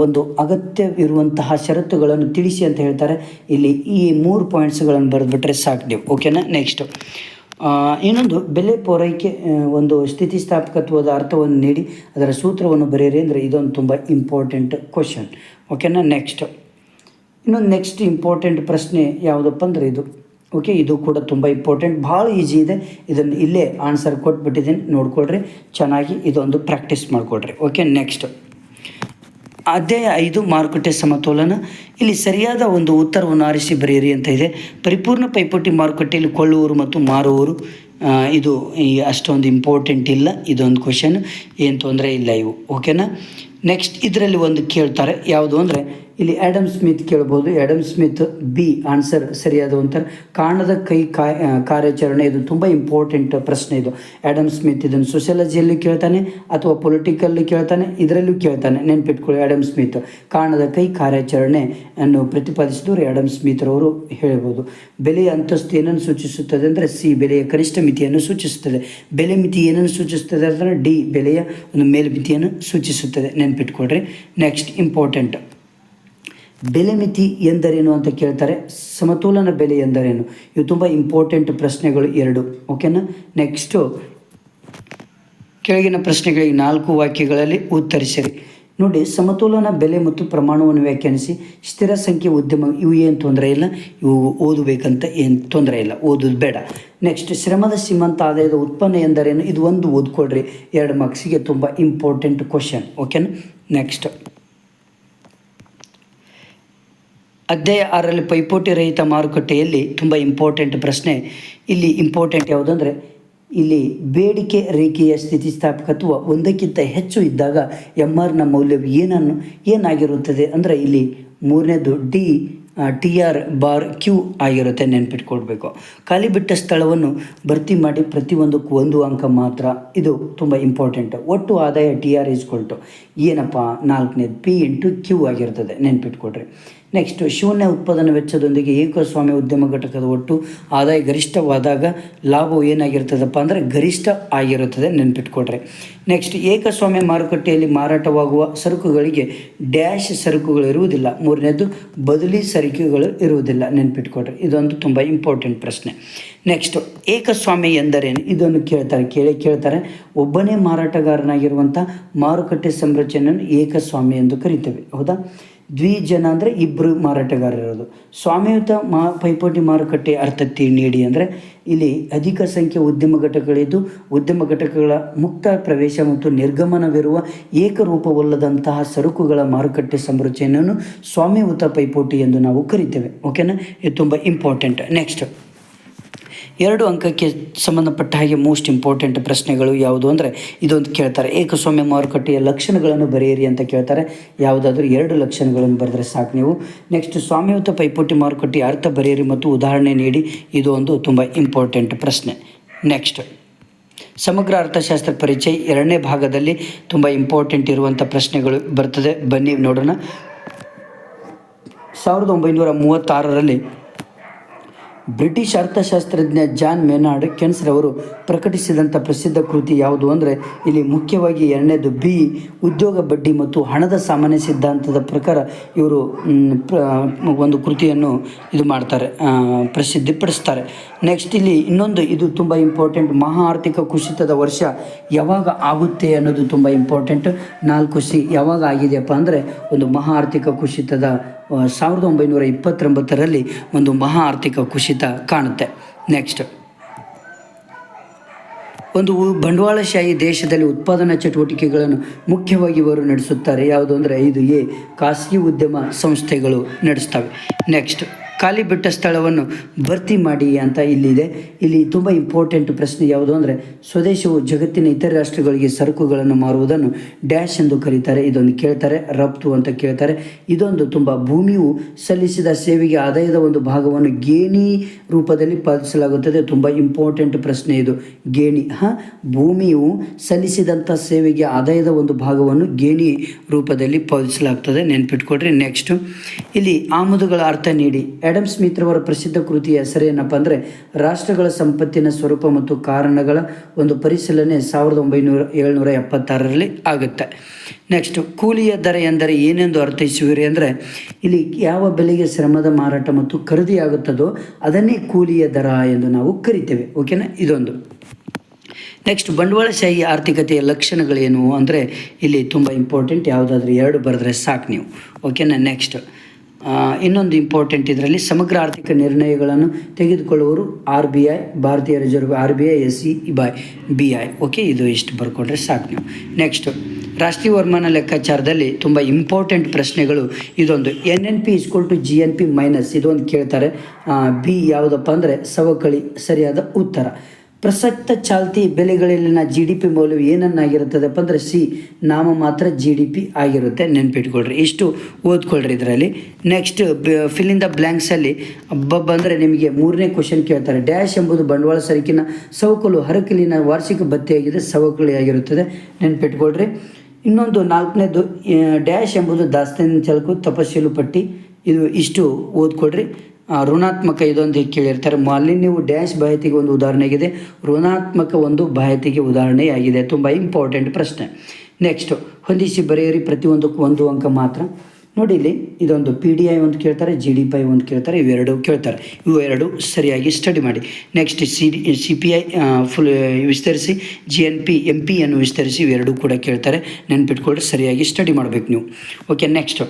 [SPEAKER 1] ಒಂದು ಅಗತ್ಯವಿರುವಂತಹ ಷರತ್ತುಗಳನ್ನು ತಿಳಿಸಿ ಅಂತ ಹೇಳ್ತಾರೆ. ಇಲ್ಲಿ ಈ ಮೂರು ಪಾಯಿಂಟ್ಸ್ಗಳನ್ನು ಬರೆದ್ಬಿಟ್ರೆ ಸಾಕು ನೀವು. ಓಕೆನಾ ನೆಕ್ಸ್ಟ್ ಇನ್ನೊಂದು, ಬೆಲೆ ಪೂರೈಕೆ ಒಂದು ಸ್ಥಿತಿಸ್ಥಾಪಕತ್ವದ ಅರ್ಥವನ್ನು ನೀಡಿ, ಅದರ ಸೂತ್ರವನ್ನು ಬರೆಯಿರಿ ಅಂದರೆ ಇದೊಂದು ತುಂಬ ಇಂಪಾರ್ಟೆಂಟ್ ಕ್ವಶನ್ ಓಕೆನಾ ನೆಕ್ಸ್ಟ್ ಇನ್ನೊಂದು ನೆಕ್ಸ್ಟ್ ಇಂಪಾರ್ಟೆಂಟ್ ಪ್ರಶ್ನೆ ಯಾವುದಪ್ಪ ಅಂದರೆ ಇದು. ಓಕೆ ಇದು ಕೂಡ ತುಂಬ ಇಂಪಾರ್ಟೆಂಟ್ ಭಾಳ ಈಜಿ ಇದೆ. ಇದನ್ನು ಇಲ್ಲೇ ಆನ್ಸರ್ ಕೊಟ್ಬಿಟ್ಟಿದ್ದೀನಿ, ನೋಡ್ಕೊಳ್ರಿ. ಚೆನ್ನಾಗಿ ಇದೊಂದು ಪ್ರಾಕ್ಟೀಸ್ ಮಾಡಿಕೊಡ್ರಿ ಓಕೆ ನೆಕ್ಸ್ಟ್ ಅಧ್ಯಾಯ ಐದು ಮಾರುಕಟ್ಟೆ ಸಮತೋಲನ. ಇಲ್ಲಿ ಸರಿಯಾದ ಒಂದು ಉತ್ತರವನ್ನು ಆರಿಸಿ ಬರೆಯಿರಿ ಅಂತ ಇದೆ. ಪರಿಪೂರ್ಣ ಪೈಪೋಟಿ ಮಾರುಕಟ್ಟೆಯಲ್ಲಿ ಕೊಳ್ಳುವವರು ಮತ್ತು ಮಾರುವವರು ಇದು ಈ ಅಷ್ಟೊಂದು ಇಂಪಾರ್ಟೆಂಟ್ ಇಲ್ಲ. ಇದೊಂದು ಕ್ವಶನ್ ಏನು ತೊಂದರೆ ಇಲ್ಲ ಇವು. ಓಕೆನಾ ನೆಕ್ಸ್ಟ್ ಇದರಲ್ಲಿ ಒಂದು ಕೇಳ್ತಾರೆ. ಯಾವುದು ಅಂದರೆ ಇಲ್ಲಿ ಆ್ಯಡಮ್ ಸ್ಮಿತ್ ಕೇಳ್ಬೋದು. ಆ್ಯಡಮ್ ಸ್ಮಿತ್ ಬಿ ಆನ್ಸರ್ ಸರಿಯಾದ ಒಂಥರ ಕಾಣದ ಕೈ ಕಾರ್ಯಾಚರಣೆ, ಇದು ತುಂಬ ಇಂಪಾರ್ಟೆಂಟ್ ಪ್ರಶ್ನೆ ಇದು. ಆ್ಯಡಮ್ ಸ್ಮಿತ್ ಇದನ್ನು ಸೋಷಿಯಾಲಜಿಯಲ್ಲಿ ಕೇಳ್ತಾನೆ ಅಥವಾ ಪೊಲಿಟಿಕಲ್ಲಿ ಕೇಳ್ತಾನೆ? ಇದರಲ್ಲೂ ಕೇಳ್ತಾನೆ. ನೆನ್ಪಿಟ್ಕೊಳ್ಳಿ ಆ್ಯಡಮ್ ಸ್ಮಿತ್. ಕಾಣದ ಕೈ ಕಾರ್ಯಾಚರಣೆ ಅನ್ನು ಪ್ರತಿಪಾದಿಸಿದವರು ಆ್ಯಡಮ್ ಸ್ಮಿತ್ರವರು ಹೇಳ್ಬೋದು. ಬೆಲೆಯ ಅಂತಸ್ತು ಏನನ್ನು ಸೂಚಿಸುತ್ತದೆ ಅಂದರೆ ಸಿ ಬೆಲೆಯ ಕನಿಷ್ಠ ಮಿತಿಯನ್ನು ಸೂಚಿಸುತ್ತದೆ. ಬೆಲೆ ಮಿತಿ ಏನನ್ನು ಸೂಚಿಸುತ್ತದೆ ಅಂದರೆ ಡಿ ಬೆಲೆಯ ಒಂದು ಮೇಲ್ಮಿತಿಯನ್ನು ಸೂಚಿಸುತ್ತದೆ. ನೆನ್ಪಿಟ್ಕೊಳ್ರಿ. ನೆಕ್ಸ್ಟ್ ಇಂಪಾರ್ಟೆಂಟ್ ಬೆಲೆ ಮಿತಿ ಎಂದರೇನು ಅಂತ ಕೇಳ್ತಾರೆ? ಸಮತೋಲನ ಬೆಲೆ ಎಂದರೇನು? ಇವು ತುಂಬ ಇಂಪಾರ್ಟೆಂಟ್ ಪ್ರಶ್ನೆಗಳು ಎರಡು ಓಕೆನಾ ನೆಕ್ಸ್ಟು ಕೆಳಗಿನ ಪ್ರಶ್ನೆಗಳಿಗೆ ನಾಲ್ಕು ವಾಕ್ಯಗಳಲ್ಲಿ ಉತ್ತರಿಸಿರಿ. ನೋಡಿ, ಸಮತೋಲನ ಬೆಲೆ ಮತ್ತು ಪ್ರಮಾಣವನ್ನು ವ್ಯಾಖ್ಯಾನಿಸಿ. ಸ್ಥಿರ ಸಂಖ್ಯೆ, ಉದ್ಯಮ, ಇವು ಏನು ತೊಂದರೆ ಇಲ್ಲ? ಇವು ಓದಬೇಕಂತ ಏನು ತೊಂದರೆ ಇಲ್ಲ, ಓದೋದು ಬೇಡ. ನೆಕ್ಸ್ಟ್ ಶ್ರಮದ ಸೀಮಂತ ಆದಾಯದ ಉತ್ಪನ್ನ ಎಂದರೇನು? ಇದು ಒಂದು ಓದ್ಕೊಡ್ರಿ ಎರಡು ಮಾರ್ಕ್ಸಿಗೆ ತುಂಬ ಇಂಪಾರ್ಟೆಂಟ್ ಕ್ವಶನ್ ಓಕೆನಾ ನೆಕ್ಸ್ಟ್ ಅಧ್ಯಾಯ ಆರರಲ್ಲಿ ಪೈಪೋಟಿ ರಹಿತ ಮಾರುಕಟ್ಟೆಯಲ್ಲಿ ತುಂಬ ಇಂಪಾರ್ಟೆಂಟ್ ಪ್ರಶ್ನೆ. ಇಲ್ಲಿ ಇಂಪಾರ್ಟೆಂಟ್ ಯಾವುದಂದರೆ, ಇಲ್ಲಿ ಬೇಡಿಕೆ ರೇಖೆಯ ಸ್ಥಿತಿಸ್ಥಾಪಕತ್ವ ಒಂದಕ್ಕಿಂತ ಹೆಚ್ಚು ಇದ್ದಾಗ ಎಂ ಆರ್ನ ಮೌಲ್ಯವು ಏನನ್ನು, ಏನಾಗಿರುತ್ತದೆ ಅಂದರೆ ಇಲ್ಲಿ ಮೂರನೇದು D T R bar Q ಆಗಿರುತ್ತೆ ನೆನ್ಪಿಟ್ಕೊಳ್ಬೇಕು. ಖಾಲಿ ಬಿಟ್ಟ ಸ್ಥಳವನ್ನು ಭರ್ತಿ ಮಾಡಿ ಪ್ರತಿಯೊಂದಕ್ಕೂ ಒಂದು ಅಂಕ ಮಾತ್ರ. ಇದು ತುಂಬ ಇಂಪಾರ್ಟೆಂಟ್ ಒಟ್ಟು ಆದಾಯ ಟಿ ಆರ್ ಏನಪ್ಪ? ನಾಲ್ಕನೇದು ಪಿ ಇಂಟು ಕ್ಯೂ ಆಗಿರ್ತದೆ. ನೆನ್ಪಿಟ್ಕೊಳ್ರಿ. ನೆಕ್ಸ್ಟ್ ಶೂನ್ಯ ಉತ್ಪಾದನೆ ವೆಚ್ಚದೊಂದಿಗೆ ಏಕಸ್ವಾಮ್ಯ ಉದ್ಯಮ ಘಟಕದ ಒಟ್ಟು ಆದಾಯ ಗರಿಷ್ಠವಾದಾಗ ಲಾಭವು ಏನಾಗಿರ್ತದಪ್ಪ ಅಂದರೆ ಗರಿಷ್ಠ ಆಗಿರುತ್ತದೆ ನೆನಪಿಟ್ಕೊಟ್ರೆ ನೆಕ್ಸ್ಟ್ ಏಕಸ್ವಾಮ್ಯ ಮಾರುಕಟ್ಟೆಯಲ್ಲಿ ಮಾರಾಟವಾಗುವ ಸರಕುಗಳಿಗೆ ಡ್ಯಾಶ್ ಸರಕುಗಳು ಇರುವುದಿಲ್ಲ. ಮೂರನೇದು, ಬದಲಿ ಸರಕುಗಳು ಇರುವುದಿಲ್ಲ ನೆನ್ಪಿಟ್ಕೊಟ್ರೆ ಇದೊಂದು ತುಂಬ ಇಂಪಾರ್ಟೆಂಟ್ ಪ್ರಶ್ನೆ. ನೆಕ್ಸ್ಟ್ ಏಕಸ್ವಾಮ್ಯ ಎಂದರೇನು? ಇದನ್ನು ಕೇಳ್ತಾರೆ, ಕೇಳಿ ಕೇಳ್ತಾರೆ. ಒಬ್ಬನೇ ಮಾರಾಟಗಾರನಾಗಿರುವಂಥ ಮಾರುಕಟ್ಟೆ ಸಂರಚನೆಯನ್ನು ಏಕಸ್ವಾಮ್ಯ ಎಂದು ಕರಿತೇವೆ. ಹೌದಾ? ದ್ವಿಜನ ಅಂದರೆ ಇಬ್ಬರು ಮಾರಾಟಗಾರರಿರೋದು. ಸ್ವಾಮಿಯುತ ಮಾ ಪೈಪೋಟಿ ಮಾರುಕಟ್ಟೆ ಅರ್ಥಕ್ಕೆ ನೀಡಿ ಅಂದರೆ ಇಲ್ಲಿ ಅಧಿಕ ಸಂಖ್ಯೆ ಉದ್ಯಮ ಘಟಕಗಳಿದ್ದು, ಉದ್ಯಮ ಘಟಕಗಳ ಮುಕ್ತ ಪ್ರವೇಶ ಮತ್ತು ನಿರ್ಗಮನವಿರುವ ಏಕರೂಪವಲ್ಲದಂತಹ ಸರಕುಗಳ ಮಾರುಕಟ್ಟೆ ಸಂರಚನೆಯನ್ನು ಸ್ವಾಮಿಯುತ ಪೈಪೋಟಿ ಎಂದು ನಾವು ಕರಿತೇವೆ. ಓಕೆನಾ ಇದು ತುಂಬ ಇಂಪಾರ್ಟೆಂಟ್ ನೆಕ್ಸ್ಟ್ ಎರಡು ಅಂಕಕ್ಕೆ ಸಂಬಂಧಪಟ್ಟ ಹಾಗೆ ಮೋಸ್ಟ್ ಇಂಪಾರ್ಟೆಂಟ್ ಪ್ರಶ್ನೆಗಳು ಯಾವುದು ಅಂದರೆ ಇದೊಂದು ಕೇಳ್ತಾರೆ. ಏಕಸ್ವಾಮ್ಯ ಮಾರುಕಟ್ಟೆಯ ಲಕ್ಷಣಗಳನ್ನು ಬರೆಯಿರಿ ಅಂತ ಕೇಳ್ತಾರೆ. ಯಾವುದಾದ್ರೂ ಎರಡು ಲಕ್ಷಣಗಳನ್ನು ಬರೆದ್ರೆ ಸಾಕು ನೀವು. ನೆಕ್ಸ್ಟ್ ಸ್ವಾಮ್ಯಯುತ ಪೈಪೋಟಿ ಮಾರುಕಟ್ಟೆಯ ಅರ್ಥ ಬರೆಯಿರಿ ಮತ್ತು ಉದಾಹರಣೆ ನೀಡಿ. ಇದು ಒಂದು ತುಂಬ ಇಂಪಾರ್ಟೆಂಟ್ ಪ್ರಶ್ನೆ. ನೆಕ್ಸ್ಟ್ ಸಮಗ್ರ ಅರ್ಥಶಾಸ್ತ್ರ ಪರಿಚಯ ಎರಡನೇ ಭಾಗದಲ್ಲಿ ತುಂಬ ಇಂಪಾರ್ಟೆಂಟ್ ಇರುವಂಥ ಪ್ರಶ್ನೆಗಳು ಬರ್ತದೆ. ಬನ್ನಿ ನೋಡೋಣ. ಸಾವಿರದ ಒಂಬೈನೂರ ಮೂವತ್ತಾರರಲ್ಲಿ ಬ್ರಿಟಿಷ್ ಅರ್ಥಶಾಸ್ತ್ರಜ್ಞ ಜಾನ್ ಮೆನಾರ್ಡ್ ಕೆನ್ಸ್ರ್ ಅವರು ಪ್ರಕಟಿಸಿದಂಥ ಪ್ರಸಿದ್ಧ ಕೃತಿ ಯಾವುದು ಅಂದರೆ ಇಲ್ಲಿ ಮುಖ್ಯವಾಗಿ ಎರಡನೇದು ಬಿ, ಉದ್ಯೋಗ ಬಡ್ಡಿ ಮತ್ತು ಹಣದ ಸಾಮಾನ್ಯ ಸಿದ್ಧಾಂತದ ಪ್ರಕಾರ ಇವರು ಒಂದು ಕೃತಿಯನ್ನು ಇದು ಮಾಡ್ತಾರೆ ಪ್ರಸಿದ್ಧಿಪಡಿಸ್ತಾರೆ ನೆಕ್ಸ್ಟ್ ಇಲ್ಲಿ ಇನ್ನೊಂದು ಇದು ತುಂಬ ಇಂಪಾರ್ಟೆಂಟ್ ಮಹಾ ಆರ್ಥಿಕ ಕುಸಿತದ ವರ್ಷ ಯಾವಾಗ ಆಗುತ್ತೆ ಅನ್ನೋದು ತುಂಬ ಇಂಪಾರ್ಟೆಂಟ್ ನಾಲ್ಕು ಸಿ ಯಾವಾಗ ಆಗಿದೆಯಪ್ಪ ಅಂದರೆ ಒಂದು ಮಹಾ ಆರ್ಥಿಕ ಕುಸಿತದ ಸಾವಿರದ ಒಂಬೈನೂರ ಇಪ್ಪತ್ತೊಂಬತ್ತರಲ್ಲಿ ಒಂದು ಮಹಾ ಆರ್ಥಿಕ ಕುಸಿತ ಕಾಣುತ್ತೆ. ನೆಕ್ಸ್ಟ್ ಒಂದು ಬಂಡವಾಳಶಾಹಿ ದೇಶದಲ್ಲಿ ಉತ್ಪಾದನಾ ಚಟುವಟಿಕೆಗಳನ್ನು ಮುಖ್ಯವಾಗಿ ಇವರು ನಡೆಸುತ್ತಾರೆ. ಯಾವುದು ಅಂದರೆ ಐದು ಎ, ಖಾಸಗಿ ಉದ್ಯಮ ಸಂಸ್ಥೆಗಳು ನಡೆಸ್ತವೆ. ನೆಕ್ಸ್ಟ್ ಖಾಲಿ ಬಿಟ್ಟ ಸ್ಥಳವನ್ನು ಭರ್ತಿ ಮಾಡಿ ಅಂತ ಇಲ್ಲಿದೆ. ಇಲ್ಲಿ ತುಂಬ ಇಂಪಾರ್ಟೆಂಟ್ ಪ್ರಶ್ನೆ ಯಾವುದು ಅಂದರೆ, ಸ್ವದೇಶವು ಜಗತ್ತಿನ ಇತರ ರಾಷ್ಟ್ರಗಳಿಗೆ ಸರಕುಗಳನ್ನು ಮಾರುವುದನ್ನು ಡ್ಯಾಶ್ ಎಂದು ಕರೀತಾರೆ. ಇದೊಂದು ಕೇಳ್ತಾರೆ, ರಫ್ತು ಅಂತ ಕೇಳ್ತಾರೆ. ಇದೊಂದು ತುಂಬ ಭೂಮಿಯು ಸಲ್ಲಿಸಿದ ಸೇವೆಗೆ ಆದಾಯದ ಒಂದು ಭಾಗವನ್ನು ಗೇಣಿ ರೂಪದಲ್ಲಿ ಪಾಲಿಸಲಾಗುತ್ತದೆ. ತುಂಬ ಇಂಪಾರ್ಟೆಂಟ್ ಪ್ರಶ್ನೆ ಇದು. ಗೇಣಿ, ಹಾಂ? ಭೂಮಿಯು ಸಲ್ಲಿಸಿದಂಥ ಸೇವೆಗೆ ಆದಾಯದ ಒಂದು ಭಾಗವನ್ನು ಗೇಣಿ ರೂಪದಲ್ಲಿ ಪಾಲಿಸಲಾಗ್ತದೆ. ನೆನ್ಪಿಟ್ಕೊಡ್ರಿ ನೆಕ್ಸ್ಟು ಇಲ್ಲಿ ಆಮದುಗಳ ಅರ್ಥ ನೀಡಿ. ಆ್ಯಡಮ್ ಸ್ಮಿತ್ ರವರ ಪ್ರಸಿದ್ಧ ಕೃತಿಯ ಹೆಸರೇನಪ್ಪ ಅಂದರೆ ರಾಷ್ಟ್ರಗಳ ಸಂಪತ್ತಿನ ಸ್ವರೂಪ ಮತ್ತು ಕಾರಣಗಳ ಒಂದು ಪರಿಶೀಲನೆ ಸಾವಿರದ ಒಂಬೈನೂರ ಏಳ್ನೂರ ಎಪ್ಪತ್ತಾರರಲ್ಲಿ ಆಗುತ್ತೆ. ನೆಕ್ಸ್ಟ್ ಕೂಲಿಯ ದರ ಎಂದರೆ ಏನೆಂದು ಅರ್ಥೈಸುವಿರಿ ಅಂದರೆ ಇಲ್ಲಿ ಯಾವ ಬೆಲೆಗೆ ಶ್ರಮದ ಮಾರಾಟ ಮತ್ತು ಖರೀದಿ ಆಗುತ್ತದೋ ಅದನ್ನೇ ಕೂಲಿಯ ದರ ಎಂದು ನಾವು ಕರಿತೇವೆ. ಓಕೆನಾ ಇದೊಂದು. ನೆಕ್ಸ್ಟ್ ಬಂಡವಾಳಶಾಹಿ ಆರ್ಥಿಕತೆಯ ಲಕ್ಷಣಗಳೇನು ಅಂದರೆ ಇಲ್ಲಿ ತುಂಬ ಇಂಪಾರ್ಟೆಂಟ್ ಯಾವುದಾದ್ರೂ ಎರಡು ಬರೆದ್ರೆ ಸಾಕು ನೀವು. ಓಕೆನಾ ನೆಕ್ಸ್ಟ್ ಇನ್ನೊಂದು ಇಂಪಾರ್ಟೆಂಟ್ ಇದರಲ್ಲಿ ಸಮಗ್ರ ಆರ್ಥಿಕ ನಿರ್ಣಯಗಳನ್ನು ತೆಗೆದುಕೊಳ್ಳುವವರು ಆರ್ ಬಿ ಐ ಭಾರತೀಯ reserve R B I S C by B I okay ಇದು ಇಷ್ಟು ಬರ್ಕೊಂಡ್ರೆ ಸಾಕು ನೀವು. ನೆಕ್ಸ್ಟು ರಾಷ್ಟ್ರೀಯ ವರ್ಮಾನ ಲೆಕ್ಕಾಚಾರದಲ್ಲಿ ತುಂಬ ಇಂಪಾರ್ಟೆಂಟ್ ಪ್ರಶ್ನೆಗಳು. ಇದೊಂದು N N P is equal to G N P minus ಇದೊಂದು ಕೇಳ್ತಾರೆ. ಬಿ ಯಾವುದಪ್ಪ ಅಂದರೆ ಸವಕಳಿ, ಸರಿಯಾದ ಉತ್ತರ. ಪ್ರಸಕ್ತ ಚಾಲ್ತಿ ಬೆಲೆಗಳಲ್ಲಿನ ಜಿ ಡಿ ಪಿ ಮೌಲ್ಯ ಏನನ್ನಾಗಿರುತ್ತದಪ್ಪ ಅಂದರೆ ಸಿ ನಾಮ ಮಾತ್ರ ಜಿ ಡಿ ಪಿ ಆಗಿರುತ್ತೆ. ನೆನ್ಪಿಟ್ಕೊಳ್ರಿ. ಇಷ್ಟು ಓದ್ಕೊಳ್ರಿ ಇದರಲ್ಲಿ. ನೆಕ್ಸ್ಟ್ ಫಿಲ್ ಇನ್ ದ ಬ್ಲ್ಯಾಂಕ್ಸಲ್ಲಿ ಹಬ್ಬ ಅಂದರೆ ನಿಮಗೆ ಮೂರನೇ ಕ್ವಶನ್ ಕೇಳ್ತಾರೆ. ಡ್ಯಾಶ್ ಎಂಬುದು ಬಂಡವಾಳ ಸರಕಿನ ಸವಕಲು ಹರಕಲಿನ ವಾರ್ಷಿಕ ಭತ್ತೆಯಾಗಿದೆ ಸವಕಳಿ ಆಗಿರುತ್ತದೆ. ನೆನ್ಪಿಟ್ಕೊಳ್ರಿ. ಇನ್ನೊಂದು ನಾಲ್ಕನೇದು ಡ್ಯಾಶ್ ಎಂಬುದು ದಾಸ್ತಾನಿನ ಚಲಕು ತಪಸ್ಸಿಲು ಪಟ್ಟಿ. ಇದು ಇಷ್ಟು ಓದ್ಕೊಳ್ರಿ. ಆ, ಋಣಾತ್ಮಕ ಇದೊಂದು ಕೇಳಿರ್ತಾರೆ. ಮಾಲಿನ್ಯವು ಡ್ಯಾಶ್ ಬಾಹ್ಯತೆಗೆ ಒಂದು ಉದಾಹರಣೆಯಾಗಿದೆ. ಋಣಾತ್ಮಕ ಒಂದು ಬಾಹ್ಯತೆಗೆ ಉದಾಹರಣೆಯಾಗಿದೆ. ತುಂಬ ಇಂಪಾರ್ಟೆಂಟ್ ಪ್ರಶ್ನೆ. ನೆಕ್ಸ್ಟು ಹೊಂದಿಸಿ ಬರೆಯಿರಿ ಪ್ರತಿಯೊಂದಕ್ಕೂ ಒಂದು ಅಂಕ ಮಾತ್ರ. ನೋಡಿ ಇಲ್ಲಿ ಇದೊಂದು ಪಿ ಡಿ ಐ ಒಂದು ಕೇಳ್ತಾರೆ ಜಿ ಡಿ ಪಿ ಒಂದು ಕೇಳ್ತಾರೆ, ಇವೆರಡು ಕೇಳ್ತಾರೆ. ಇವು ಸರಿಯಾಗಿ ಸ್ಟಡಿ ಮಾಡಿ. Next C D C P I full ವಿಸ್ತರಿಸಿ. ಜಿ ಎನ್ ಪಿ ಎಂ ಪಿಯನ್ನು ವಿಸ್ತರಿಸಿ ಇವೆರಡೂ ಕೂಡ ಕೇಳ್ತಾರೆ. ನೆನ್ಪಿಟ್ಕೊಳ್ಳಿ ಸರಿಯಾಗಿ ಸ್ಟಡಿ ಮಾಡಬೇಕು ನೀವು. Okay next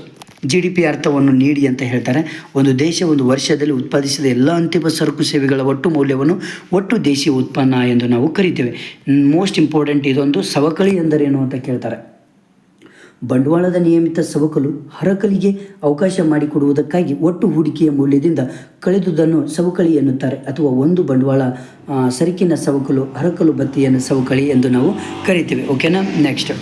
[SPEAKER 1] G D P ಅರ್ಥವನ್ನು ನೀಡಿ ಅಂತ ಹೇಳ್ತಾರೆ. ಒಂದು ದೇಶ ಒಂದು ವರ್ಷದಲ್ಲಿ ಉತ್ಪಾದಿಸಿದ ಎಲ್ಲ ಅಂತಿಮ ಸರಕು ಸೇವೆಗಳ ಒಟ್ಟು ಮೌಲ್ಯವನ್ನು ಒಟ್ಟು ದೇಶೀಯ ಉತ್ಪನ್ನ ಎಂದು ನಾವು ಕರಿತೇವೆ. ಮೋಸ್ಟ್ ಇಂಪಾರ್ಟೆಂಟ್ ಇದೊಂದು ಸವಕಳಿ ಎಂದರೇನು ಅಂತ ಕೇಳ್ತಾರೆ. ಬಂಡವಾಳದ ನಿಯಮಿತ ಸವಕಲು ಹರಕಲಿಗೆ ಅವಕಾಶ ಮಾಡಿಕೊಡುವುದಕ್ಕಾಗಿ ಒಟ್ಟು ಹೂಡಿಕೆಯ ಮೌಲ್ಯದಿಂದ ಕಳೆದುದನ್ನು ಸವಕಳಿ ಎನ್ನುತ್ತಾರೆ. ಅಥವಾ ಒಂದು ಬಂಡವಾಳ ಸರಕಿನ ಸವಕಲು, ಹರಕಲು ಬತ್ತಿಯನ್ನು ಸವಕಳಿ ಎಂದು ನಾವು ಕರಿತೇವೆ. ಓಕೆನಾ ನೆಕ್ಸ್ಟ್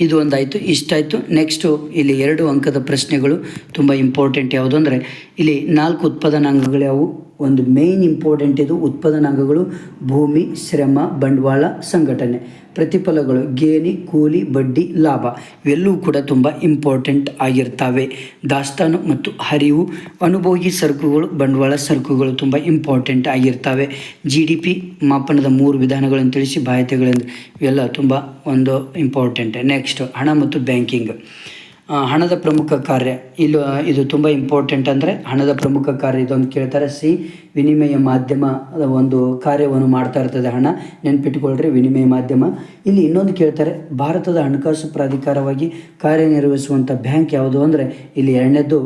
[SPEAKER 1] ಇದು ಒಂದಾಯಿತು, ಇಷ್ಟಾಯಿತು. ನೆಕ್ಸ್ಟು ಇಲ್ಲಿ ಎರಡು ಅಂಕದ ಪ್ರಶ್ನೆಗಳು ತುಂಬ ಇಂಪಾರ್ಟೆಂಟ್ ಯಾವುದು ಅಂದರೆ, ಇಲ್ಲಿ ನಾಲ್ಕು ಉತ್ಪಾದನಾಂಗಗಳು ಯಾವುವು ಒಂದು ಮೇನ್ ಇಂಪಾರ್ಟೆಂಟ್ ಇದು ಉತ್ಪಾದನಾಂಗಗಳು ಭೂಮಿ, ಶ್ರಮ, ಬಂಡವಾಳ, ಸಂಘಟನೆ. ಪ್ರತಿಫಲಗಳು ಗೇಣಿ, ಕೂಲಿ, ಬಡ್ಡಿ, ಲಾಭ. ಇವೆಲ್ಲವೂ ಕೂಡ ತುಂಬ ಇಂಪಾರ್ಟೆಂಟ್ ಆಗಿರ್ತವೆ. ದಾಸ್ತಾನು ಮತ್ತು ಹರಿವು, ಅನುಭೋಗಿ ಸರಕುಗಳು, ಬಂಡವಾಳ ಸರಕುಗಳು ತುಂಬ ಇಂಪಾರ್ಟೆಂಟ್ ಆಗಿರ್ತವೆ. ಜಿ ಡಿ ಪಿ ಮಾಪನದ ಮೂರು ವಿಧಾನಗಳನ್ನು ತಿಳಿಸಿ ಬಾಧ್ಯತೆಗಳೆಂದು ಇವೆಲ್ಲ ತುಂಬ ಒಂದು ಇಂಪಾರ್ಟೆಂಟ್ ನೆಕ್ಸ್ಟ್ ಹಣ ಮತ್ತು ಬ್ಯಾಂಕಿಂಗ್ ಹಣದ ಪ್ರಮುಖ ಕಾರ್ಯ. ಇಲ್ಲಿ ಇದು ತುಂಬ ಇಂಪಾರ್ಟೆಂಟ್ ಅಂದರೆ ಹಣದ ಪ್ರಮುಖ ಕಾರ್ಯ ಇದೊಂದು ಕೇಳ್ತಾರೆ. ಸಿ, ವಿನಿಮಯ ಮಾಧ್ಯಮ ಒಂದು ಕಾರ್ಯವನ್ನು ಮಾಡ್ತಾ ಇರ್ತದೆ ಹಣ. ನೆನ್ಪಿಟ್ಕೊಳ್ರಿ, ವಿನಿಮಯ ಮಾಧ್ಯಮ. ಇಲ್ಲಿ ಇನ್ನೊಂದು ಕೇಳ್ತಾರೆ, ಭಾರತದ ಹಣಕಾಸು ಪ್ರಾಧಿಕಾರವಾಗಿ ಕಾರ್ಯನಿರ್ವಹಿಸುವಂಥ ಬ್ಯಾಂಕ್ ಯಾವುದು ಅಂದರೆ ಇಲ್ಲಿ ಎರಡನೇದು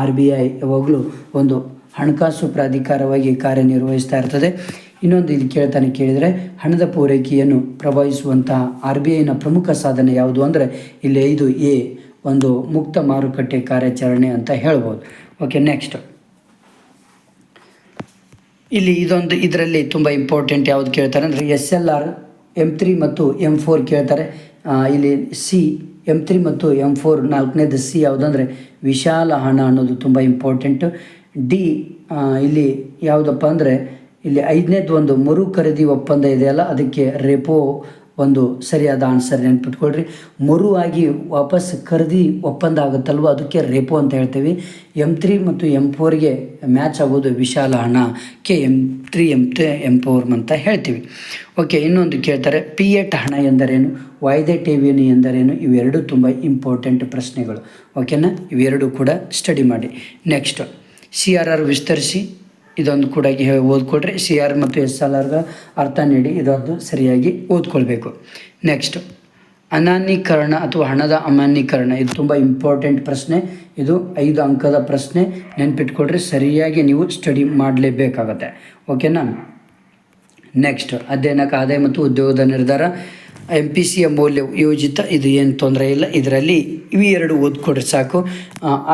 [SPEAKER 1] ಆರ್ ಬಿ ಐ, ಯಾವಾಗಲೂ ಒಂದು ಹಣಕಾಸು ಪ್ರಾಧಿಕಾರವಾಗಿ ಕಾರ್ಯನಿರ್ವಹಿಸ್ತಾ ಇರ್ತದೆ. ಇನ್ನೊಂದು ಇಲ್ಲಿ ಕೇಳ್ತಾನೆ ಕೇಳಿದರೆ, ಹಣದ ಪೂರೈಕೆಯನ್ನು ಪ್ರಭಾವಿಸುವಂತಹ ಆರ್ ಬಿ ಐನ ಪ್ರಮುಖ ಸಾಧನೆ ಯಾವುದು ಅಂದರೆ ಇಲ್ಲಿ ಐದು ಎ. ಒಂದು ಮುಕ್ತ ಮಾರುಕಟ್ಟೆ ಕಾರ್ಯಾಚರಣೆ ಅಂತ ಹೇಳ್ಬೋದು. ಓಕೆ ನೆಕ್ಸ್ಟ್ ಇಲ್ಲಿ ಇದೊಂದು, ಇದರಲ್ಲಿ ತುಂಬ ಇಂಪಾರ್ಟೆಂಟ್ ಯಾವುದು ಕೇಳ್ತಾರೆ ಅಂದರೆ S L R M three ಮತ್ತು ಎಂ ಫೋರ್ ಕೇಳ್ತಾರೆ. ಇಲ್ಲಿ ಸಿ ಎಂ ತ್ರೀ ಮತ್ತು ಎಂ ಫೋರ್ ನಾಲ್ಕನೇದು ಸಿ ಯಾವುದಂದರೆ ವಿಶಾಲ ಹಣ ಅನ್ನೋದು ತುಂಬ ಇಂಪಾರ್ಟೆಂಟು ಡಿ ಇಲ್ಲಿ ಯಾವುದಪ್ಪ ಅಂದರೆ, ಇಲ್ಲಿ ಐದನೇದು ಒಂದು ಮರು ಖರೀದಿ ಒಪ್ಪಂದ ಇದೆಯಲ್ಲ, ಅದಕ್ಕೆ ರೆಪೋ ಒಂದು ಸರಿಯಾದ ಆನ್ಸರ್ ನೆನ್ಪಿಟ್ಕೊಳ್ರಿ. ಮರುವಾಗಿ ವಾಪಸ್ ಖರೀದಿ ಒಪ್ಪಂದ ಆಗುತ್ತಲ್ವ ಅದಕ್ಕೆ ರೇಪೋ ಅಂತ ಹೇಳ್ತೀವಿ. ಎಂ ತ್ರೀ ಮತ್ತು ಎಂ ಫೋರ್ಗೆ ಮ್ಯಾಚ್ ಆಗೋದು ವಿಶಾಲ ಹಣ. K M three M M four ಅಂತ ಹೇಳ್ತೀವಿ. ಓಕೆ ಇನ್ನೊಂದು ಕೇಳ್ತಾರೆ. ಪಿ ಎಟ್ ಹಣ ಎಂದರೇನು? ವಾಯ್ದೆ ಠೇವಣಿ ಎಂದರೇನು? ಇವೆರಡೂ ತುಂಬ ಇಂಪಾರ್ಟೆಂಟ್ ಪ್ರಶ್ನೆಗಳು. ಓಕೆನಾ ಇವೆರಡೂ ಕೂಡ ಸ್ಟಡಿ ಮಾಡಿ. ನೆಕ್ಸ್ಟ್ ಸಿ ಆರ್ ಆರ್ ವಿಸ್ತರಿಸಿ. ಇದೊಂದು ಕೂಡ ಓದ್ಕೊಡ್ರಿ. ಸಿ ಆರ್ ಮತ್ತು ಎಸ್ ಎಲ್ ಆರ್ಗೆ ಅರ್ಥ ನೀಡಿ ಇದೊಂದು ಸರಿಯಾಗಿ ಓದ್ಕೊಳ್ಬೇಕು. ನೆಕ್ಸ್ಟ್, ಅನಾನ್ಯೀಕರಣ ಅಥವಾ ಹಣದ ಅಮಾನ್ಯೀಕರಣ. ಇದು ತುಂಬ ಇಂಪಾರ್ಟೆಂಟ್ ಪ್ರಶ್ನೆ. ಇದು ಐದು ಅಂಕದ ಪ್ರಶ್ನೆ. ನೆನ್ಪಿಟ್ಕೊಳ್ರಿ, ಸರಿಯಾಗಿ ನೀವು ಸ್ಟಡಿ ಮಾಡಲೇಬೇಕಾಗತ್ತೆ. ಓಕೆನಾ? ನೆಕ್ಸ್ಟ್ ಅಧ್ಯಯನಕ್ಕೆ ಆದಾಯ ಮತ್ತು ಉದ್ಯೋಗದ ನಿರ್ಧಾರ. ಎಂ ಪಿ ಸಿಯ ಮೌಲ್ಯ ಯೋಜಿತ, ಇದು ಏನು ತೊಂದರೆ ಇಲ್ಲ. ಇದರಲ್ಲಿ ಇವು ಎರಡು ಓದ್ಕೊಡ್ರಿ ಸಾಕು.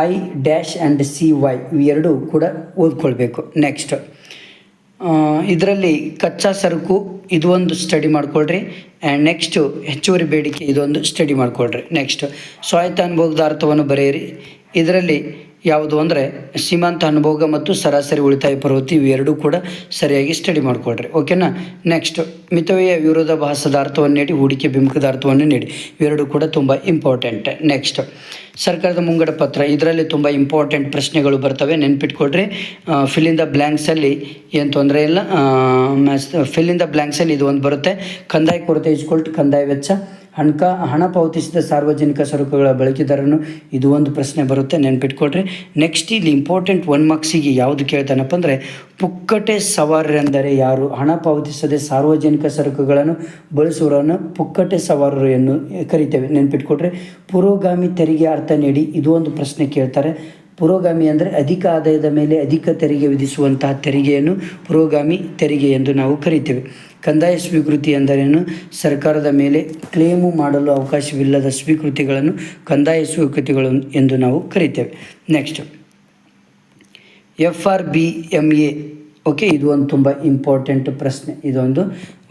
[SPEAKER 1] I dash and C Y ಎರಡು ಕೂಡ ಓದ್ಕೊಳ್ಬೇಕು. ನೆಕ್ಸ್ಟ್ ಇದರಲ್ಲಿ ಕಚ್ಚಾ ಸರಕು, ಇದು ಒಂದು ಸ್ಟಡಿ ಮಾಡ್ಕೊಳ್ರಿ. ಆ್ಯಂಡ್ ನೆಕ್ಸ್ಟು ಹೆಚ್ಚುವರಿ ಬೇಡಿಕೆ, ಇದೊಂದು ಸ್ಟಡಿ ಮಾಡ್ಕೊಳ್ರಿ. ನೆಕ್ಸ್ಟ್ ಸ್ವಾಯತ್ತ ಅನುಭೋಗದ ಅರ್ಥವನ್ನು ಬರೆಯಿರಿ. ಇದರಲ್ಲಿ ಯಾವುದು ಅಂದರೆ ಸೀಮಾಂತ ಅನುಭೋಗ ಮತ್ತು ಸರಾಸರಿ ಉಳಿತಾಯ ಪ್ರವೃತ್ತಿ ಇವೆರಡೂ ಕೂಡ ಸರಿಯಾಗಿ ಸ್ಟಡಿ ಮಾಡಿಕೊಡ್ರಿ ಓಕೆನಾ ನೆಕ್ಸ್ಟ್ ಮಿತವ್ಯಯ ವಿರೋಧಾಭಾಸದ ಅರ್ಥವನ್ನು ನೀಡಿ, ಹೂಡಿಕೆ ಬಿಂಬಕದ ಅರ್ಥವನ್ನು ನೀಡಿ. ಇವೆರಡೂ ಕೂಡ ತುಂಬ ಇಂಪಾರ್ಟೆಂಟ್ ನೆಕ್ಸ್ಟ್ ಸರ್ಕಾರದ ಮುಂಗಡ ಪತ್ರ. ಇದರಲ್ಲಿ ತುಂಬ ಇಂಪಾರ್ಟೆಂಟ್ ಪ್ರಶ್ನೆಗಳು ಬರ್ತವೆ. ನೆನ್ಪಿಟ್ಕೊಡ್ರಿ ಫಿಲ್ ಇನ್ ದ ಬ್ಲ್ಯಾಂಕ್ಸಲ್ಲಿ ಏನು ತೊಂದರೆ ಇಲ್ಲ. ಫಿಲ್ ಇನ್ ದ ಬ್ಲ್ಯಾಂಕ್ಸಲ್ಲಿ ಇದು ಒಂದು ಬರುತ್ತೆ. ಕಂದಾಯ ಕೊರತೆ ಇಸ್ಕೊಲ್ಟ್ ಕಂದಾಯ ವೆಚ್ಚ. ಹಣಕ, ಹಣ ಪಾವತಿಸಿದ ಸಾರ್ವಜನಿಕ ಸರಕುಗಳ ಬಳಕೆದಾರನು ಇದು ಒಂದು ಪ್ರಶ್ನೆ ಬರುತ್ತೆ, ನೆನ್ಪಿಟ್ಕೊಳ್ರಿ. ನೆಕ್ಸ್ಟ್ ಇಲ್ಲಿ ಇಂಪಾರ್ಟೆಂಟ್ ಒನ್ ಮಾರ್ಕ್ಸಿಗೆ ಯಾವುದು ಕೇಳ್ತಾನಪ್ಪ ಅಂದರೆ, ಪುಕ್ಕಟೆ ಸವಾರರೆಂದರೆ ಯಾರು? ಹಣ ಪಾವತಿಸದೆ ಸಾರ್ವಜನಿಕ ಸರಕುಗಳನ್ನು ಬಳಸುವವರನ್ನು ಪುಕ್ಕಟೆ ಸವಾರರು ಎಂದು ಕರಿತೇವೆ ನೆನ್ಪಿಟ್ಕೊಟ್ರೆ ಪುರೋಗಾಮಿ ತೆರಿಗೆ ಅರ್ಥ ನೀಡಿ, ಇದು ಒಂದು ಪ್ರಶ್ನೆ ಕೇಳ್ತಾರೆ. ಪುರೋಗಾಮಿ ಅಂದರೆ ಅಧಿಕ ಆದಾಯದ ಮೇಲೆ ಅಧಿಕ ತೆರಿಗೆ ವಿಧಿಸುವಂತಹ ತೆರಿಗೆಯನ್ನು ಪುರೋಗಾಮಿ ತೆರಿಗೆ ಎಂದು ನಾವು ಕರಿತೇವೆ. ಕಂದಾಯ ಸ್ವೀಕೃತಿ ಎಂದರೇನು? ಸರ್ಕಾರದ ಮೇಲೆ ಕ್ಲೇಮು ಮಾಡಲು ಅವಕಾಶವಿಲ್ಲದ ಸ್ವೀಕೃತಿಗಳನ್ನು ಕಂದಾಯ ಸ್ವೀಕೃತಿಗಳು ಎಂದು ನಾವು ಕರಿತೇವೆ. Next F R B M A okay ಇದು ಒಂದು ತುಂಬ ಇಂಪಾರ್ಟೆಂಟ್ ಪ್ರಶ್ನೆ. ಇದೊಂದು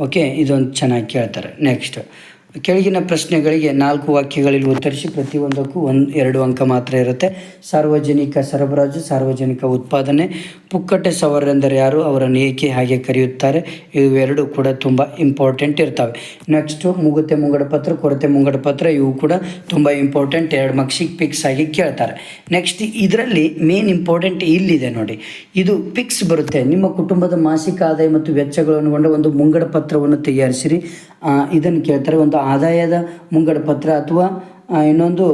[SPEAKER 1] ಓಕೆ ಇದೊಂದು ಚೆನ್ನಾಗಿ ಕೇಳ್ತಾರೆ. ನೆಕ್ಸ್ಟ್ ಕೆಳಗಿನ ಪ್ರಶ್ನೆಗಳಿಗೆ ನಾಲ್ಕು ವಾಕ್ಯಗಳಲ್ಲಿ ಉತ್ತರಿಸಿ ಪ್ರತಿಯೊಂದಕ್ಕೂ ಒಂದು, ಎರಡು ಅಂಕ ಮಾತ್ರ ಇರುತ್ತೆ. ಸಾರ್ವಜನಿಕ ಸರಬರಾಜು, ಸಾರ್ವಜನಿಕ ಉತ್ಪಾದನೆ. ಪುಕ್ಕಟೆ ಸವರೆಂದರೆ ಯಾರು? ಅವರನ್ನು ಏಕೆ ಹಾಗೆ ಕರೆಯುತ್ತಾರೆ? ಇವೆರಡು ಕೂಡ ತುಂಬ ಇಂಪಾರ್ಟೆಂಟ್ ಇರ್ತವೆ. ನೆಕ್ಸ್ಟು ಮುಗುತೆ ಮುಂಗಡ ಪತ್ರ, ಕೊರತೆ ಮುಂಗಡ ಪತ್ರ, ಇವು ಕೂಡ ತುಂಬ ಇಂಪಾರ್ಟೆಂಟ್ ಎರಡು ಮಕ್ಷಿಗೆ ಪಿಕ್ಸ್ ಆಗಿ ಕೇಳ್ತಾರೆ. ನೆಕ್ಸ್ಟ್ ಇದರಲ್ಲಿ ಮೇನ್ ಇಂಪಾರ್ಟೆಂಟ್ ಇಲ್ಲಿದೆ ನೋಡಿ. ಇದು ಪಿಕ್ಸ್ ಬರುತ್ತೆ. ನಿಮ್ಮ ಕುಟುಂಬದ ಮಾಸಿಕ ಆದಾಯ ಮತ್ತು ವೆಚ್ಚಗಳನ್ನು ಕೊಂಡ ಒಂದು ಮುಂಗಡ ಪತ್ರವನ್ನು ತಯಾರಿಸಿರಿ. ಇದನ್ನು ಕೇಳ್ತಾರೆ. ಒಂದು ಆದಾಯದ ಮುಂಗಡ ಪತ್ರ ಅಥವಾ ಇನ್ನೊಂದು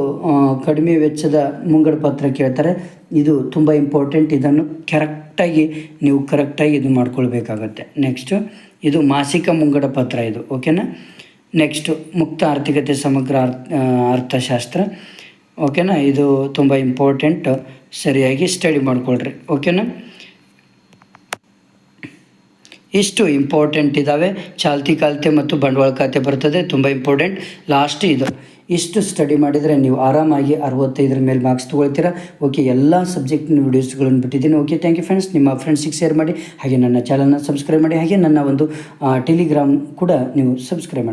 [SPEAKER 1] ಕಡಿಮೆ ವೆಚ್ಚದ ಮುಂಗಡ ಪತ್ರ ಕೇಳ್ತಾರೆ. ಇದು ತುಂಬ ಇಂಪಾರ್ಟೆಂಟ್ ಇದನ್ನು ಕರೆಕ್ಟಾಗಿ ನೀವು ಕರೆಕ್ಟಾಗಿ ಇದು ಮಾಡ್ಕೊಳ್ಬೇಕಾಗತ್ತೆ. ನೆಕ್ಸ್ಟು ಇದು ಮಾಸಿಕ ಮುಂಗಡ ಪತ್ರ ಇದು ಓಕೆನಾ ನೆಕ್ಸ್ಟು ಮುಕ್ತ ಆರ್ಥಿಕತೆ ಸಮಗ್ರ ಅರ್ಥ ಅರ್ಥಶಾಸ್ತ್ರ ಓಕೆನಾ ಇದು ತುಂಬ ಇಂಪಾರ್ಟೆಂಟ್ ಸರಿಯಾಗಿ ಸ್ಟಡಿ ಮಾಡಿಕೊಳ್ರಿ ಓಕೆನಾ ಇಷ್ಟು ಇಂಪಾರ್ಟೆಂಟ್ ಇದ್ದಾವೆ ಚಾಲ್ತಿ ಖಾತೆ ಮತ್ತು ಬಂಡವಾಳ ಖಾತೆ ಬರ್ತದೆ. ತುಂಬ ಇಂಪಾರ್ಟೆಂಟ್ ಲಾಸ್ಟ್ ಇದು. ಇಷ್ಟು ಸ್ಟಡಿ ಮಾಡಿದರೆ ನೀವು ಆರಾಮಾಗಿ ಅರವತ್ತೈದರ ಮೇಲೆ ಮಾರ್ಕ್ಸ್ ತೊಗೊಳ್ತೀರಾ. ಓಕೆ ಎಲ್ಲ ಸಬ್ಜೆಕ್ಟಿನ ವೀಡಿಯೋಸ್ಗಳನ್ನು ಬಿಟ್ಟಿದ್ದೀನಿ. ಓಕೆ ಥ್ಯಾಂಕ್ ಯು ಫ್ರೆಂಡ್ಸ್ ನಿಮ್ಮ ಫ್ರೆಂಡ್ಸಿಗೆ ಶೇರ್ ಮಾಡಿ. ಹಾಗೆ ನನ್ನ ಚಾನಲ್ನ ಸಬ್ಸ್ಕ್ರೈಬ್ ಮಾಡಿ. ಹಾಗೆ ನನ್ನ ಒಂದು ಟೆಲಿಗ್ರಾಮ್ ಕೂಡ ನೀವು ಸಬ್ಸ್ಕ್ರೈಬ್ ಮಾಡಿ.